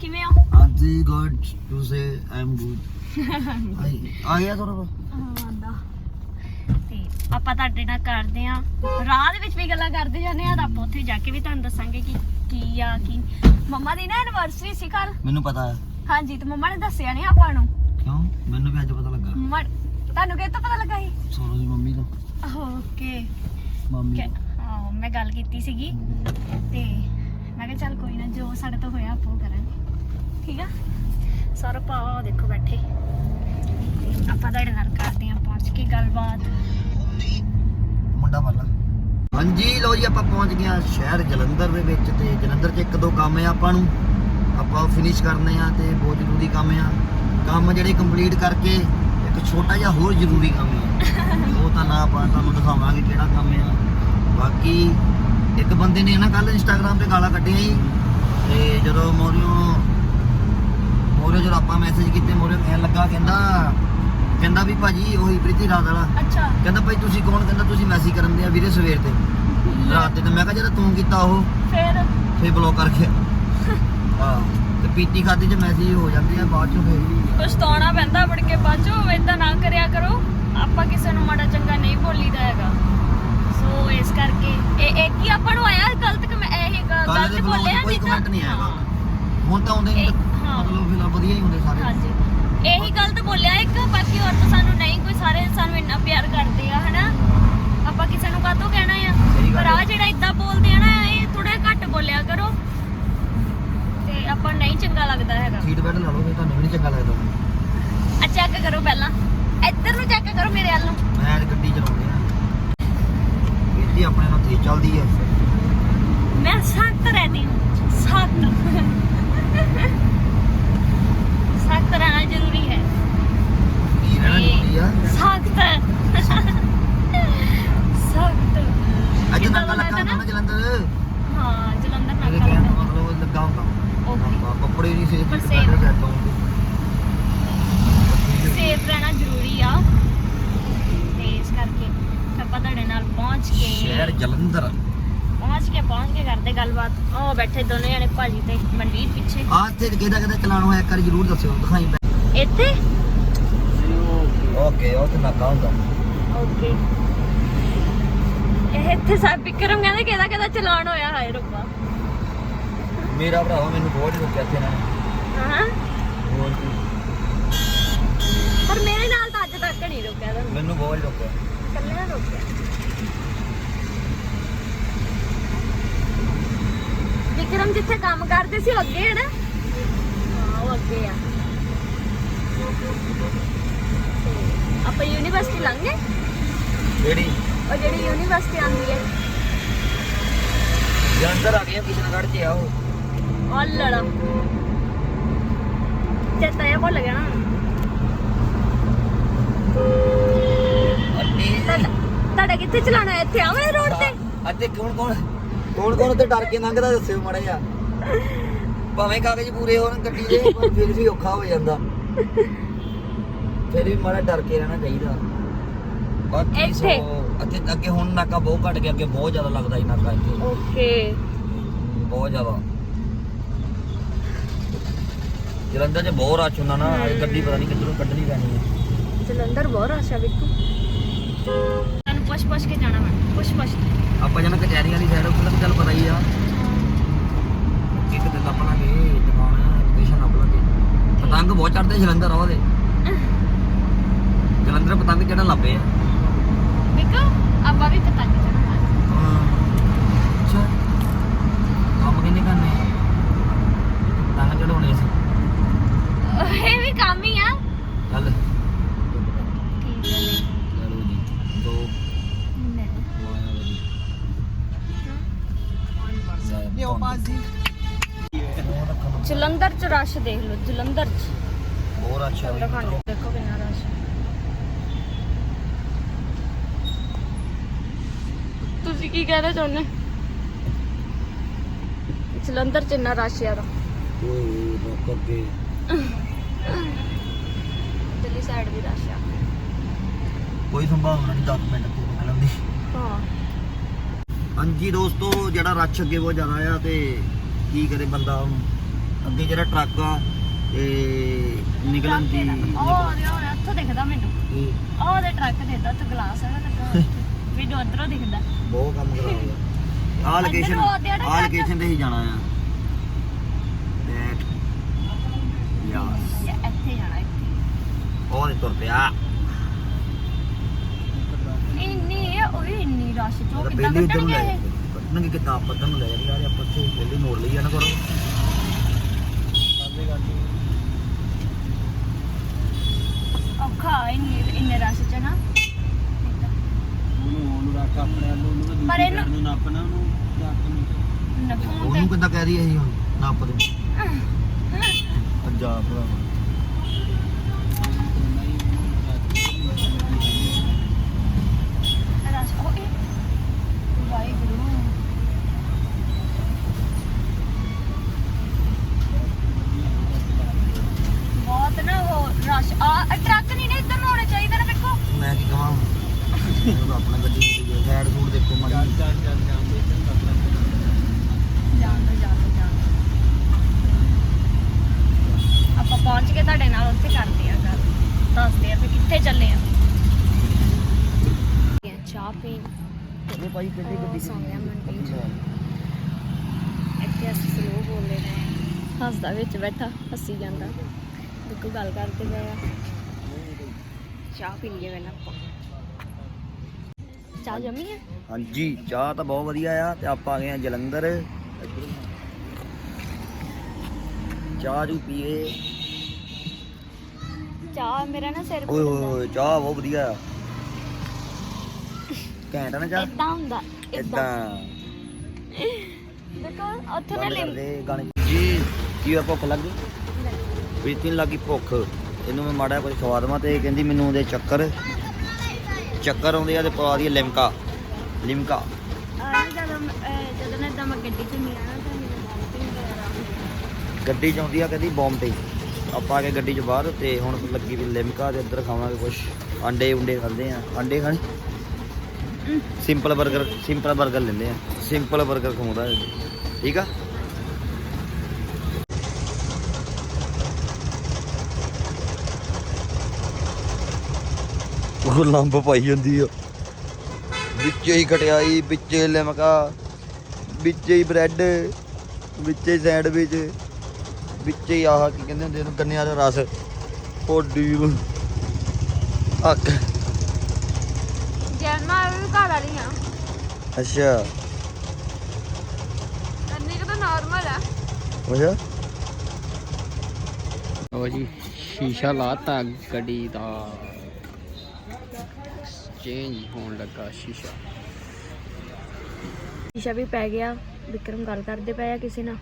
ਕਿਵੇਂ ਹੋ? ਹਾਂਜੀ good to say I am good ਆ ਗਿਆ ਥੋੜਾ ਆਂਦਾ ਤੇ ਆਪਾਂ ਤੁਹਾਡੇ ਨਾਲ ਕਰਦੇ ਆ। ਰਾਹ ਦੇ ਵਿੱਚ ਵੀ ਗੱਲਾਂ ਕਰਦੇ ਜਾਂਦੇ ਆ ਤਾਂ ਆਪਾਂ ਉੱਥੇ ਜਾ ਕੇ ਵੀ ਤੁਹਾਨੂੰ ਦੱਸਾਂਗੇ ਕਿ ਕੀ ਆ ਕੀ ਮੰਮਾ ਦੀ ਨਾ ਐਨਵਰਸਰੀ ਸੀ ਕੱਲ ਮੈਨੂੰ ਪਤਾ ਹੈ। ਹਾਂਜੀ ਤੇ ਮੰਮਾ ਨੇ ਦੱਸਿਆ ਨਹੀਂ ਆਪਾਂ ਨੂੰ। ਕਿਉਂ? ਮੈਨੂੰ ਵੀ ਅੱਜ ਪਤਾ ਲੱਗਾ। ਮੰਮਾ ਤੁਹਾਨੂੰ ਕਿਹ ਤੋਂ ਪਤਾ ਲੱਗਾ ਸੀ? ਸੋਨੂ ਦੀ ਮੰਮੀ ਤੋਂ। ਓਕੇ। ਮੰਮੀ ਹਾਂ ਮੈਂ ਗੱਲ ਕੀਤੀ ਸੀਗੀ। ਤੇ ਮੈਂ ਕਿਹਾ ਚੱਲ ਕੋਈ ਨਾ ਜੋ ਸਾਡੇ ਤੋਂ ਹੋਇਆ ਆਪਾਂ ਉਹ ਕਰਾਂਗੇ। ਠੀਕ ਆ? ਸਾਰਾ ਪਾਵਾ ਦੇਖੋ ਬੈਠੇ। ਆਪਾਂ ਤੁਹਾਡੇ ਨਾਲ ਕਰਦੇ ਆ ਪਹੁੰਚ ਕੇ ਗੱਲਬਾਤ। ਮੁੰਡਾ ਵਾਲਾ ਹਾਂਜੀ ਲੋ ਜੀ ਆਪਾਂ ਪਹੁੰਚ ਗਏ ਹਾਂ ਸ਼ਹਿਰ ਜਲੰਧਰ ਦੇ ਵਿੱਚ ਤੇ ਜਲੰਧਰ 'ਚ ਇੱਕ ਦੋ ਕੰਮ ਆ ਆਪਾਂ ਨੂੰ। ਆਪਾਂ ਫਿਨਿਸ਼ ਕਰਨੇ ਆ ਤੇ ਬਹੁਤ ਜ਼ਰੂਰੀ ਕੰਮ ਆ। ਕੰਮ ਜਿਹੜੇ ਕੰਪਲੀਟ ਕਰਕੇ ਇੱਕ ਛੋਟਾ ਜਿਹਾ ਹੋਰ ਜ਼ਰੂਰੀ ਕੰਮ ਆ। ਉਹ ਤਾਂ ਨਾ ਆਪਾਂ ਤੁਹਾਨੂੰ ਦਿਖਾਵਾਂਗੇ ਕਿਹੜਾ ਕੰਮ ਆ। ਬਾਕੀ ਇੱਕ ਬੰਦੇ ਨੇ ਨਾ ਕੱਲ ਇੰਸਟਾਗ੍ਰam ਤੇ ਗਾਲਾਂ ਕੱਢੀਆਂ ਜੀ। ਤੇ ਜਦੋਂ ਮੋਰਿਓ ਮੋਰਿਓ ਜਦੋਂ ਆਪਾਂ ਮੈਸੇਜ ਕੀਤੇ ਮੋਰਿਓ ਕਹਿਣ ਲੱਗਾ ਕਹਿੰਦਾ ਕਹਿੰਦਾ ਵੀ ਭਾਜੀ ਉਹੀ ਪ੍ਰੀਤੀ ਰਾਤ ਵਾਲਾ। ਅੱਛਾ। ਕਹਿੰਦਾ ਭਾਈ ਤੁਸੀਂ ਕੌਣ? ਕਹਿੰਦਾ ਤੁਸੀਂ ਮੈਸੇਜ ਕਰਨ ਦੇ ਆ ਵੀਰੇ ਸਵੇਰ ਤੇ। ਰਾਤ ਤੇ ਮੈਂ ਕਿਹਾ ਜਦੋਂ ਤੂੰ ਕੀਤਾ ਉਹ ਫਿਰ? ਫੇਰ ਬਲੌਕ ਕਰਕੇ ਹਾਂ ਤੇ ਪੀਤੀ ਖਾਦੀ ਚ ਮੈਸੇਜ ਹੋ ਜਾਂਦੇ ਆ ਬਾਅਦ ਚੋਂ ਫੇਰ ਪਛਤਾਉਣਾ ਪੈਂਦਾ ਕੇ ਬਾਅਦੋਂ ਇਦਾਂ ਨਾ ਕਰਿਆ ਕਰੋ। ਆਪਾਂ ਕਿਸੇ ਨੂੰ ਮਾੜਾ ਚੰਗਾ ਨਹੀਂ ਬੋਲੀਦਾ ਹੈਗਾ। ਸੋ ਇਸ ਕਰਕੇ। ਇਹ ਇੱਕ ਹੀ ਆਪਾਂ ਨੂੰ ਆਇਆ ਗਲਤ ਕਿ ਮੈਂ ਇਹ ਗ- ਕੱਲ ਦੇ ਗਲਤ ਬਲੌਗ ਬੋਲਿਆ ਕੋਈ ਨਹੀਂ ਕਮੈਂਟ ਨਹੀਂ ਆਇਆ ਹਾਂ। ਹੁਣ ਤਾਂ ਆਉਂਦੇ ਹੀ ਇਹ- ਹਾਂ। ਮਤਲਬ ਫਿਲਹਾਲ ਵਧੀਆ ਹੀ ਹੁੰਦੇ ਸਾਰੇ। ਹਾਂਜੀ। ਇਹੀ ਗਲਤ ਬੋਲਿਆ ਇੱਕ ਬਾਕੀ ਹੋਰ ਤਾਂ ਸਾਨੂੰ ਨਹੀਂ ਕੋਈ ਸਾਰੇ ਸਾਨੂੰ ਇੰਨਾ ਪਿਆਰ ਕਰਦੇ ਆ ਹਨਾ? ਆਪਾਂ ਕਿਸੇ ਨੂੰ ਕਾਹਤੋਂ ਕਹਿਣਾ ਆ? ਸਹੀ ਗੱਲ ਪਰ ਹੈ। ਆ ਜਿਹੜਾ ਇਦਾਂ ਬੋਲਦੇ ਆ ਨਾ ਇਹ ਥੋੜਾ ਘੱਟ ਬੋਲਿਆ ਕਰੋ। ਤੇ ਆਪਾਂ ਨਹੀਂ ਚੰਗਾ ਲੱਗਦਾ ਹੈਗਾ। ਸੀਟ ਬੈਲਟ ਲਾ ਲਓ ਫੇਰ ਤੁਹਾਨੂੰ ਵੀ ਨਹੀਂ ਚੰਗਾ ਲੱਗਦਾ। ਆ ਚੈੱਕ ਕਰੋ ਪਹਿਲਾਂ। ਇੱਧਰ ਨੂੰ ਚੈੱਕ ਕਰੋ ਮੇਰੇ ਵੱਲ ਨੂੰ। ਮੈਂ ਅੱਜ ਗੱਡੀ ਚਲਾਉਂਦੇ। ਆ ਇੱਥੇ ਆਪਣੇ ਨਾਲ ਤੇਜ਼ ਚੱਲਦੀ ਆ मैं सख्त रहती हूँ सख्त सख्त रहना जरूरी है ਕੀ ਰਹਿਣਾ ਜ਼ਰੂਰੀ ਆ सख्त सख्त ਅੱਜ ਕਿੱਦਾਂ ਨਾਕਾ ਲੱਗਾ ਲੱਗਦਾ ਹੁੰਦਾ ਨਾ ਜਲੰਧਰ हाँ जलंधर ਮੇਰੇ नाका ਕਹਿਣ ਦਾ लगा ਮਤਲਬ ਲੱਗਾ ਹੁੰਦਾ ओके ਹਾਂ, ਕੱਪੜੇ ਨਹੀਂ ਸੇ ਪਰ same। ਸੇਫ ਰਹਿਣਾ ਜ਼ਰੂਰੀ ਆ ਤੇ ਇਸ ਕਰਕੇ ਆਪਾਂ ਤੁਹਾਡੇ ਨਾਲ ਪਹੁੰਚ ਸ਼ਹਿਰ ਕੇ ਜਲੰਧਰ। ਪਹੁੰਚ ਕੇ ਪਹੁੰਚ ਕੇ ਕਰਦੇ ਗੱਲਬਾਤ। ਉਹ ਬੈਠੇ ਦੋਨੇ ਜਣੇ ਭਾਜੀ ਤੇ ਮਨਵੀਰ ਪਿੱਛੇ। ਆ ਇੱਥੇ ਕਿਹਦਾ ਕਿਹਦਾ ਚਲਾਣ ਹੋਇਆ ਇੱਕ ਵਾਰੀ ਜ਼ਰੂਰ ਦੱਸਿਓ ਦਿਖਾਈ ਇੱਥੇ? ਓਕੇ ਉਹ ਤੇ ਨਾਕਾ ਹੁੰਦਾ। ਓਕੇ। ਇਹ ਇੱਥੇ ਸਭ ਵਿਕਰਮ ਕਹਿੰਦੇ ਕਿਹਦਾ ਕਿਹਦਾ ਚਲਾਨ ਹੋਇਆ ਹਾਏ ਰੱਬਾ। ਮੇਰਾ ਭਰਾਵਾ ਮੈਨੂੰ ਬਹੁਤ ਰੁਕਿਆ ਇੱਥੇ ਨਾ। ਹਾਂ। ਹੋਰ ਕੀ। ਪਰ ਮੇਰੇ ਨਾਲ ਤਾਂ ਅੱਜ ਤੱਕ ਨਹੀਂ ਰੁਕਿਆ ਤੁਹਾਨੂੰ। ਮੈਨੂੰ ਬਹੁਤ ਰੁਕਿਆ। ਰੁਕਿਆ ਵਿਕਰਮ ਜਿੱਥੇ ਕੰਮ ਕਰਦੇ ਸੀ ਉਹ ਅੱਗੇ ਹੈ ਨਾ? ਹਾਂ ਉਹ ਅੱਗੇ ਆ। ਤੇ ਆਪਾਂ ਯੂਨੀਵਰਸਿਟੀ ਲੰਘੇ ਕਿਹੜੀ? ਉਹ ਜਿਹੜੀ ਯੂਨੀਵਰਸਿਟੀ ਆਉਂਦੀ ਹੈ। ਜਲੰਧਰ ਆ ਗਿਆ ਕਿਸ਼ਨਗੜ੍ਹ ਚ ਆ ਉਹ। ਉਹ ਲੜਾ ਚੇਤਾ ਇਹ ਭੁੱਲ ਗਿਆ ਨਾ ਤੁਹਾਡਾ ਤੁਹਾਡਾ ਕਿੱਥੇ ਚਲਾਣਾ ਇੱਥੇ ਆਵੇਂ ਰੋਡ ਤੇ? ਅੱਧੇ ਕੌਣ ਕੌਣ ਕੌਣ ਕੌਣ ਤੇ ਡਰ ਕੇ ਲੰਘਦਾ ਦੱਸਿਓ ਮਾੜਾ ਜਿਹਾ। ਭਾਵੇਂ ਕਾਗਜ਼ ਪੂਰੇ ਹੋਣ ਗੱਡੀ ਦੇ ਪਰ ਫਿਰ ਵੀ ਔਖਾ ਹੋ ਜਾਂਦਾ। ਫਿਰ ਵੀ ਮਾੜਾ ਡਰ ਕੇ ਰਹਿਣਾ ਚਾਹੀਦਾ। ਬਾਕੀ ਸੋ ਇੱਥੇ? ਅੱਗੇ ਅੱਗੇ ਹੁਣ ਨਾਕਾ ਬਹੁਤ ਘਟ ਗਿਆ ਅੱਗੇ ਬਹੁਤ ਜ਼ਿਆਦਾ ਲੱਗਦਾ ਸੀ ਨਾਕਾ ਇੱਥੇ। ਓਕੇ। ਬਹੁਤ ਜ਼ਿਆਦਾ। ਜਲੰਧਰ 'ਚ ਬਹੁਤ ਰਸ਼ ਹੁੰਦਾ ਨਾ ਗੱਡੀ ਪਤਾ ਨਹੀਂ ਕਿੱਧਰੋਂ ਕੱਢਣੀ ਪੈਣੀ ਹੈ। ਜਲੰਧਰ ਬਹੁਤ ਰਸ਼ ਆ ਬਿੱਕੂ ਤੁਹਾਨੂੰ ਪੁੱਛ ਪੁੱਛ ਕੇ ਜਾਣਾ ਮੈਂ ਪੁੱਛ ਪੁੱਛ ਕੇ। ਆਪਾਂ ਜਨਾ ਕਚਹਿਰੀਆਂ ਵਾਲੀ ਸਾਈਡ ਉੱਥੇ ਤਾਂ ਚੱਲ ਪਤਾ ਹੀ ਆ। ਇੱਕ ਦਿਨ ਆਪਣਾ ਕੇ ਦੁਕਾਨ ਲੋਕੇਸ਼ਨ ਆਪਣਾ ਕੇ ਪਤੰਗ ਬਹੁਤ ਚੜਦੇ ਜਲੰਧਰ ਆ ਉਹਦੇ। ਜਲੰਧਰ ਪਤੰਗ ਚੜਨ ਲੱਪੇ ਆ। ਬਿੱਕੂ ਆਪਾਂ ਵੀ ਪਤੰਗ ਚੜਾਉਣਾ ਅੱਛਾ। ਕੰਮ ਕਿੰਨੇ ਕਰਨੇ ਪਤੰਗ ਚੜਾਉਣੇ ਸੀ ਇਹ ਵੀ ਕੰਮ ਹੀ ਆ। ਚੱਲ। ਜਲੰਧਰ ਚ ਰਸ਼ ਦੇਖ ਲਓ ਜਲੰਧਰ ਚ। ਹੋਰ ਅੱਛਾ ਵੀ। ਦੇਖੋ ਕਿੰਨਾ ਰਸ਼। ਤੁਸੀਂ ਕੀ ਕਹਿਣਾ ਚਾਹੁੰਦੇ? ਜਲੰਧਰ ਚ ਇੰਨਾ ਰਸ਼ ਆ ਤਾਂ ਓਏ ਰੁਕ ਅੱਗੇ। ਦਿੱਲੀ ਸਾਈਡ ਵੀ ਰਸ਼ ਆ। ਕੋਈ ਸੰਭਾਵਨਾ ਨਹੀਂ 10 ਮਿੰਟ ਤੋਂ ਨਿਕਲਣ ਦੀ। ਹਾਂ। ਹਾਂਜੀ ਦੋਸਤੋ ਜਿਹੜਾ ਰੱਛ ਅੱਗੇ ਬਹੁਤ ਜ਼ਿਆਦਾ ਆ ਤੇ ਕੀ ਕਰੇ ਬੰਦਾ ਹੁਣ? ਅੱਗੇ ਜਿਹੜਾ ਟਰੱਕ ਆ ਤੇ ਨਿਕਲਣ ਦੀ ਉਹ ਉਹਦੇ ਦਿਖਦਾ ਮੈਨੂੰ। ਉਹ ਟਰੱਕ ਦੇ ਉੱਤੇ ਗਲਾਸ ਹੈਗਾ ਲੱਗਾ ਵੀਡੀਓ ਅੰਦਰੋਂ ਦਿਖਦਾ। ਬਹੁਤ ਕੰਮ ਕਰਾਉਂਦਾ ਆ ਲੋਕੇਸ਼ਨ ਆ ਟਰੱਕ- ਲੋਕੇਸ਼ਨ ਤੇ ਹੀ ਜਾਣਾ ਆ। ਯਾਸ ਜਾਂ ਇੱਥੇ ਜਾਣਾ ਇੱਥੇ। ਉਹ ਦੇ ਤੁਰ ਪਿਆ। ਇੰਨੀ ਉਹ ਵੀ ਇੰਨੀ ਰਸ਼ ਚੋਂ। ਕਿੱਦਾਂ ਪਹਿਲੇ ਇੱਧਰ ਨੂੰ ਕੱਢਣਗੇ ਲੈ ਇਹ? ਕੱਢਣਗੇ ਕਿੱਦਾਂ? ਪੱਧਰ ਨੂੰ ਲੈ ਜਾਂਦੇ ਯਾਰ ਆਪਾਂ ਇੱਥੇ ਪਹਿਲੇ ਮੋੜ ਲਈ ਆ ਨਾ ਕਰੋ ਔਖਾ ਇੰਨੀ ਇੰਨੇ ਰਸ਼ ਚ ਨਾ। ਉਹਨੂੰ ਰੱਖ ਆਪਣੇ ਵੱਲ ਉਹਨੂੰ ਤਾਂ ਪਰ ਇਹਨੂੰ- ਨੂੰ ਨਾਪਣਾ ਉਹਨੂੰ ਰੱਖ ਨੂੰ ਨਫੋਂ ਉਹਨੂੰ ਤੇ ਕਿੱਦਾਂ ਕਹਿ ਰਹੀ ਅਸੀਂ ਹੁਣ? ਨੱਪ ਦੇ। ਪੰਜਾਬ ਭਰਾ ਰਸ਼ ਉਹ ਇਹ ਵਾਹਿਗੁਰੂ ਬਹੁਤ ਨਾ ਉਹ ਰਸ਼। ਆ ਆ ਟਰੱਕ ਨਹੀਂ ਨੇ ਇੱਧਰ ਨੂੰ ਆਉਣੇ ਚਾਹੀਦੇ ਨੇ ਵੇਖੋ ਮੈਂ ਕੀ ਕਹਾਂ? ਉਹਦਾ ਆਪਣਾ ਗੱਡੀ ਦੀ ਸਾਈਡ ਸੂਟ ਦੇਖੋ ਮਾੜੀ ਚੱਲ ਚੱਲ ਚੱਲ ਜਾਂਦੇ ਜਾਣ ਦੋ ਜਾਣ ਦੋ ਜਾਣ ਦਿਓ। ਆਪਾਂ ਪਹੁੰਚ ਕੇ ਤੁਹਾਡੇ ਨਾਲ ਉੱਥੇ ਕਰਦੇ ਆ ਗੱਲ। ਦੱਸਦੇ ਆ ਵੀ ਕਿੱਥੇ ਚੱਲੇ ਆ। ਚਾਹ ਪੀਣ। ਇਹ ਭਾਈ ਕਿਹੜੀ ਗੱਡੀ ਸੌਂ ਗਿਆ ਮਨਪ੍ਰੀਤ ਇੱਥੇ ਅਸੀਂ ਸਲੋ ਬੋਲੇ ਨੇ ਹੱਸਦਾ ਵਿੱਚ ਬੈਠਾ ਹੱਸੀ ਜਾਂਦਾ। ਬਿੱਕੂ ਗੱਲ ਕਰਦੇ ਪਏ ਆ। ਚਾਹ ਪੀ ਲਈਏ ਪਹਿਲਾਂ ਆਪਾਂ। ਚਾਹ ਜਮੀ ਹੈ ਹਾਂਜੀ ਚਾਹ ਤਾਂ ਬਹੁਤ ਵਧੀਆ ਆ ਤੇ ਆਪਾਂ ਆ ਗਏ ਆ ਜਲੰਧਰ। ਚਾਹ ਜੂ ਪੀਏ। ਚਾਹ ਮੇਰਾ ਨਾ ਸਿਰ ਓਏ ਹੋਏ ਹੋਏ ਚਾਹ ਬਹੁਤ ਵਧੀਆ ਆ। ਘੈਂਟ ਆ ਨਾ ਚਾਹ? ਇਦਾਂ ਹੁੰਦਾ ਇਦਾਂ ਦੇਖੋ ਉੱਥੇ ਨਾ ਗਾਣੇ। ਜੀ ਕੀ ਹੋਇਆ ਭੁੱਖ ਲੱਗ ਗਈ? ਪ੍ਰੀਤੀ ਨੂੰ ਲੱਗੀ ਭੁੱਖ। ਇਹਨੂੰ ਮੈਂ ਮਾੜਾ ਕੁਝ ਖਵਾ ਦਵਾਂ ਤੇ ਇਹ ਕਹਿੰਦੀ ਮੈਨੂੰ ਉਹਦੇ ਚੱਕਰ ਚੱਕਰ ਆਉਂਦੇ ਆ ਤੇ ਪਵਾ ਦੀ ਲਿਮਕਾ ਲਿਮਕਾ। ਗੱਡੀ ਚ ਆਉਂਦੀ ਆ ਕਹਿੰਦੀ ਬੰਬੇ ਆਪਾਂ ਆ ਕੇ ਗੱਡੀ ਚ ਬਾਹਰ ਤੇ ਹੁਣ ਲੱਗੀ ਵੀ ਲਿਮਕਾ ਤੇ ਇੱਧਰ ਖਾਵਾਂਗੇ ਕੁਝ ਅੰਡੇ ਉੰਡੇ ਖਾਂਦੇ ਆ। ਅੰਡੇ ਖਾਣੇ? ਸਿੰਪਲ 버ਗਰ ਸਿੰਪਲ 버ਗਰ ਲੈਂਦੇ ਆ। ਸਿੰਪਲ 버ਗਰ ਖਾਉਂਦਾ ਠੀਕ ਆ? ਉਹ ਲੰਬ ਪਾਈ ਜਾਂਦੀ ਆ। ਵਿੱਚੇ ਹੀ ਖਟਿਆਈ ਵਿੱਚੇ ਲਿਮਕਾ ਵਿੱਚੇ ਹੀ ਬ੍ਰੈਡ ਵਿੱਚੇ ਹੀ ਸੈਂਡਵਿਚ ਵਿੱਚੇ ਹੀ ਆਹ ਕੀ ਕਹਿੰਦੇ ਹੁੰਦੇ ਇਹਨੂੰ ਗੰਨਿਆਂ ਦਾ ਰਸ। ਓਡੀ ਅੱਕ। ਜੈਨਾ ਵੀ ਘਰ ਵਾਲੀ ਆ। ਅੱਛਾ। ਕੰਨੀ ਤਾਂ ਨਾਰਮਲ ਆ। ਅੱਛਾ। ਉਹ ਜੀ ਸ਼ੀਸ਼ਾ ਲਾਤਾ ਗੱਡੀ ਦਾ। ਚੇਂਜ ਹੋਣ ਲੱਗਾ ਸ਼ੀਸ਼ਾ। ਸ਼ੀਸ਼ਾ ਵੀ ਪੈ ਗਿਆ। ਵਿਕਰਮ ਗੱਲ ਕਰਦੇ ਪਏ ਆ ਕਿਸੇ ਨਾਲ।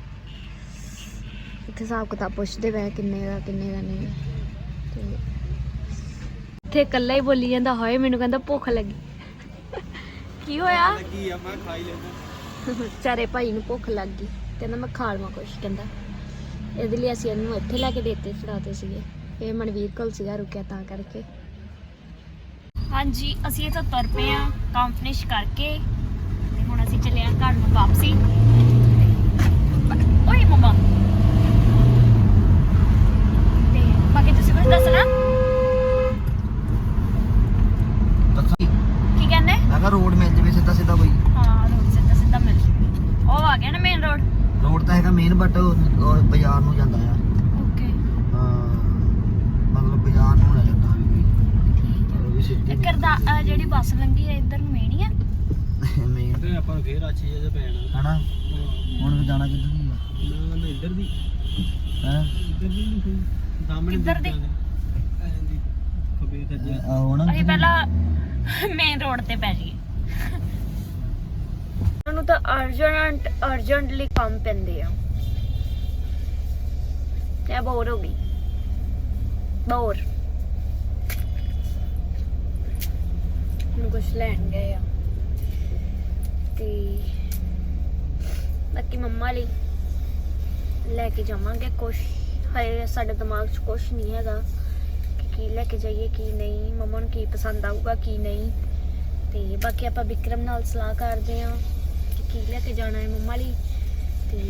ਇੱਥੇ ਹਿਸਾਬ ਕਿਤਾਬ ਪੁੱਛਦੇ ਪਏ ਕਿੰਨੇ ਦਾ ਕਿੰਨੇ ਦਾ ਨਹੀਂ। ਤੇ ਇੱਥੇ ਇਕੱਲਾ ਹੀ ਬੋਲੀ ਜਾਂਦਾ ਹੋਏ ਮੈਨੂੰ ਕਹਿੰਦਾ ਭੁੱਖ ਲੱਗੀ। ਕੀ ਹੋਇਆ? ਕੀ ਆ ਮੈਂ ਖਾਈ ਲੈਂਦਾ। ਚਾਰੇ ਭਾਈ ਨੂੰ ਭੁੱਖ ਲੱਗ ਗਈ। ਕਹਿੰਦਾ ਮੈਂ ਖਾ ਲਵਾਂ ਕੁਛ ਕਹਿੰਦਾ। ਇਹਦੇ ਲਈ ਅਸੀਂ ਇਹਨੂੰ ਇੱਥੇ ਲੈ ਕੇ ਦੇਤੇ ਚੜਾਤੇ ਸੀਗੇ। ਇਹ ਮਨਵੀਰ ਕੋਲ ਸੀਗਾ ਰੁਕਿਆ ਤਾਂ ਕਰਕੇ। ਹਾਂਜੀ ਅਸੀਂ ਇੱਥੇ ਤੁਰ ਪਏ ਆ ਕੰਮ ਫਿਨਿਸ਼ ਕਰਕੇ ਤੇ ਹੁਣ ਅਸੀਂ ਚੱਲੇ ਆ ਘਰ ਨੂੰ ਵਾਪਸੀ। ਓਏ ਮਮਾ। ਤੇ ਬਾਕੀ ਤੁਸੀਂ ਕੁਝ ਦੱਸਣਾ? ਦੱਸਾਂ। ਕੀ ਕਹਿੰਦੇ? ਕਿਹਾ ਰੋਡ ਮਿਲ ਜਵੇ ਸਿੱਧਾ ਸਿੱਧਾ ਕੋਈ। ਹਾਂ ਰੋਡ ਸਿੱਧਾ ਸਿੱਧਾ ਮਿਲ ਜੂਗੀ। ਉਹ ਆ ਗਿਆ ਨਾ ਮੇਨ ਰੋਡ ਰੋਡ ਤਾਂ ਹੈਗਾ ਮੇਨ ਬਟ ਬਾਜ਼ਾਰ ਨੂੰ ਜਾਂਦਾ ਆ। ਓਕੇ ਹਾਂ ਮਤਲਬ ਬਾਜ਼ਾਰ ਨੂੰ ਨਾ ਜਾਂਦਾ ਵੀ ਠੀਕ ਉਹ ਵੀ ਸਿੱਧੀ ਹੈ ਕਰਦਾ ਅਹ ਜਿਹੜੀ ਬੱਸ ਲੰਗੀ ਹੈ ਇੱਧਰ ਨੂੰ ਮੇਣੀ ਆ। ਮੇਨ। ਤੇ ਆਪਾਂ ਨੂੰ ਫੇਰ ਅੱਛੀ ਜਿਹਾ ਪੈਣਾ। ਹਨਾ। ਹੁਣ ਵੀ ਜਾਣਾ ਕਿੱਧਰ ਦੀ ਆ? ਨਾ ਨਾ ਇੱਧਰ ਦੀ। ਹੈ? ਇੱਧਰ ਦੀ ਨਹੀਂ ਕੋਈ ਸਾਹਮਣੇ ਇੱਧਰ ਦੀ? ਖੱਬੇ ਸੱਜੇ ਆਹੋ ਨਾ ਅਸੀਂ ਪਹਿਲਾਂ ਮੇਨ ਰੋਡ ਤੇ ਪੈ ਜਾਈਏ। ਉਹਨੂੰ ਤਾਂ ਅਰਜੈਂਟ ਅਰਜੈਂਟਲੀ ਕੰਮ ਪੈਂਦੇ ਆ। ਤੇ ਬੋਰ ਹੋ ਗਈ। ਬੋਰ ਨੂੰ ਕੁਛ ਲੈਣ ਗਏ ਆ। ਤੇ ਬਾਕੀ ਮੰਮਾ ਲਈ ਲੈ ਕੇ ਜਾਵਾਂਗੇ ਕੁਛ। ਹਏ, ਸਾਡੇ ਦਿਮਾਗ 'ਚ ਕੁਛ ਨਹੀਂ ਹੈਗਾ ਕਿ ਕੀ ਲੈ ਕੇ ਜਾਈਏ, ਕੀ ਨਹੀਂ। ਮੰਮਾ ਨੂੰ ਕੀ ਪਸੰਦ ਆਊਗਾ, ਕੀ ਨਹੀਂ। ਤੇ ਬਾਕੀ ਆਪਾਂ ਵਿਕਰਮ ਨਾਲ ਸਲਾਹ ਕਰਦੇ ਆਂ ਕਿ ਕੀ ਲੈ ਕੇ ਜਾਣਾ ਹੈ ਮੰਮਾ ਲਈ। ਤੇ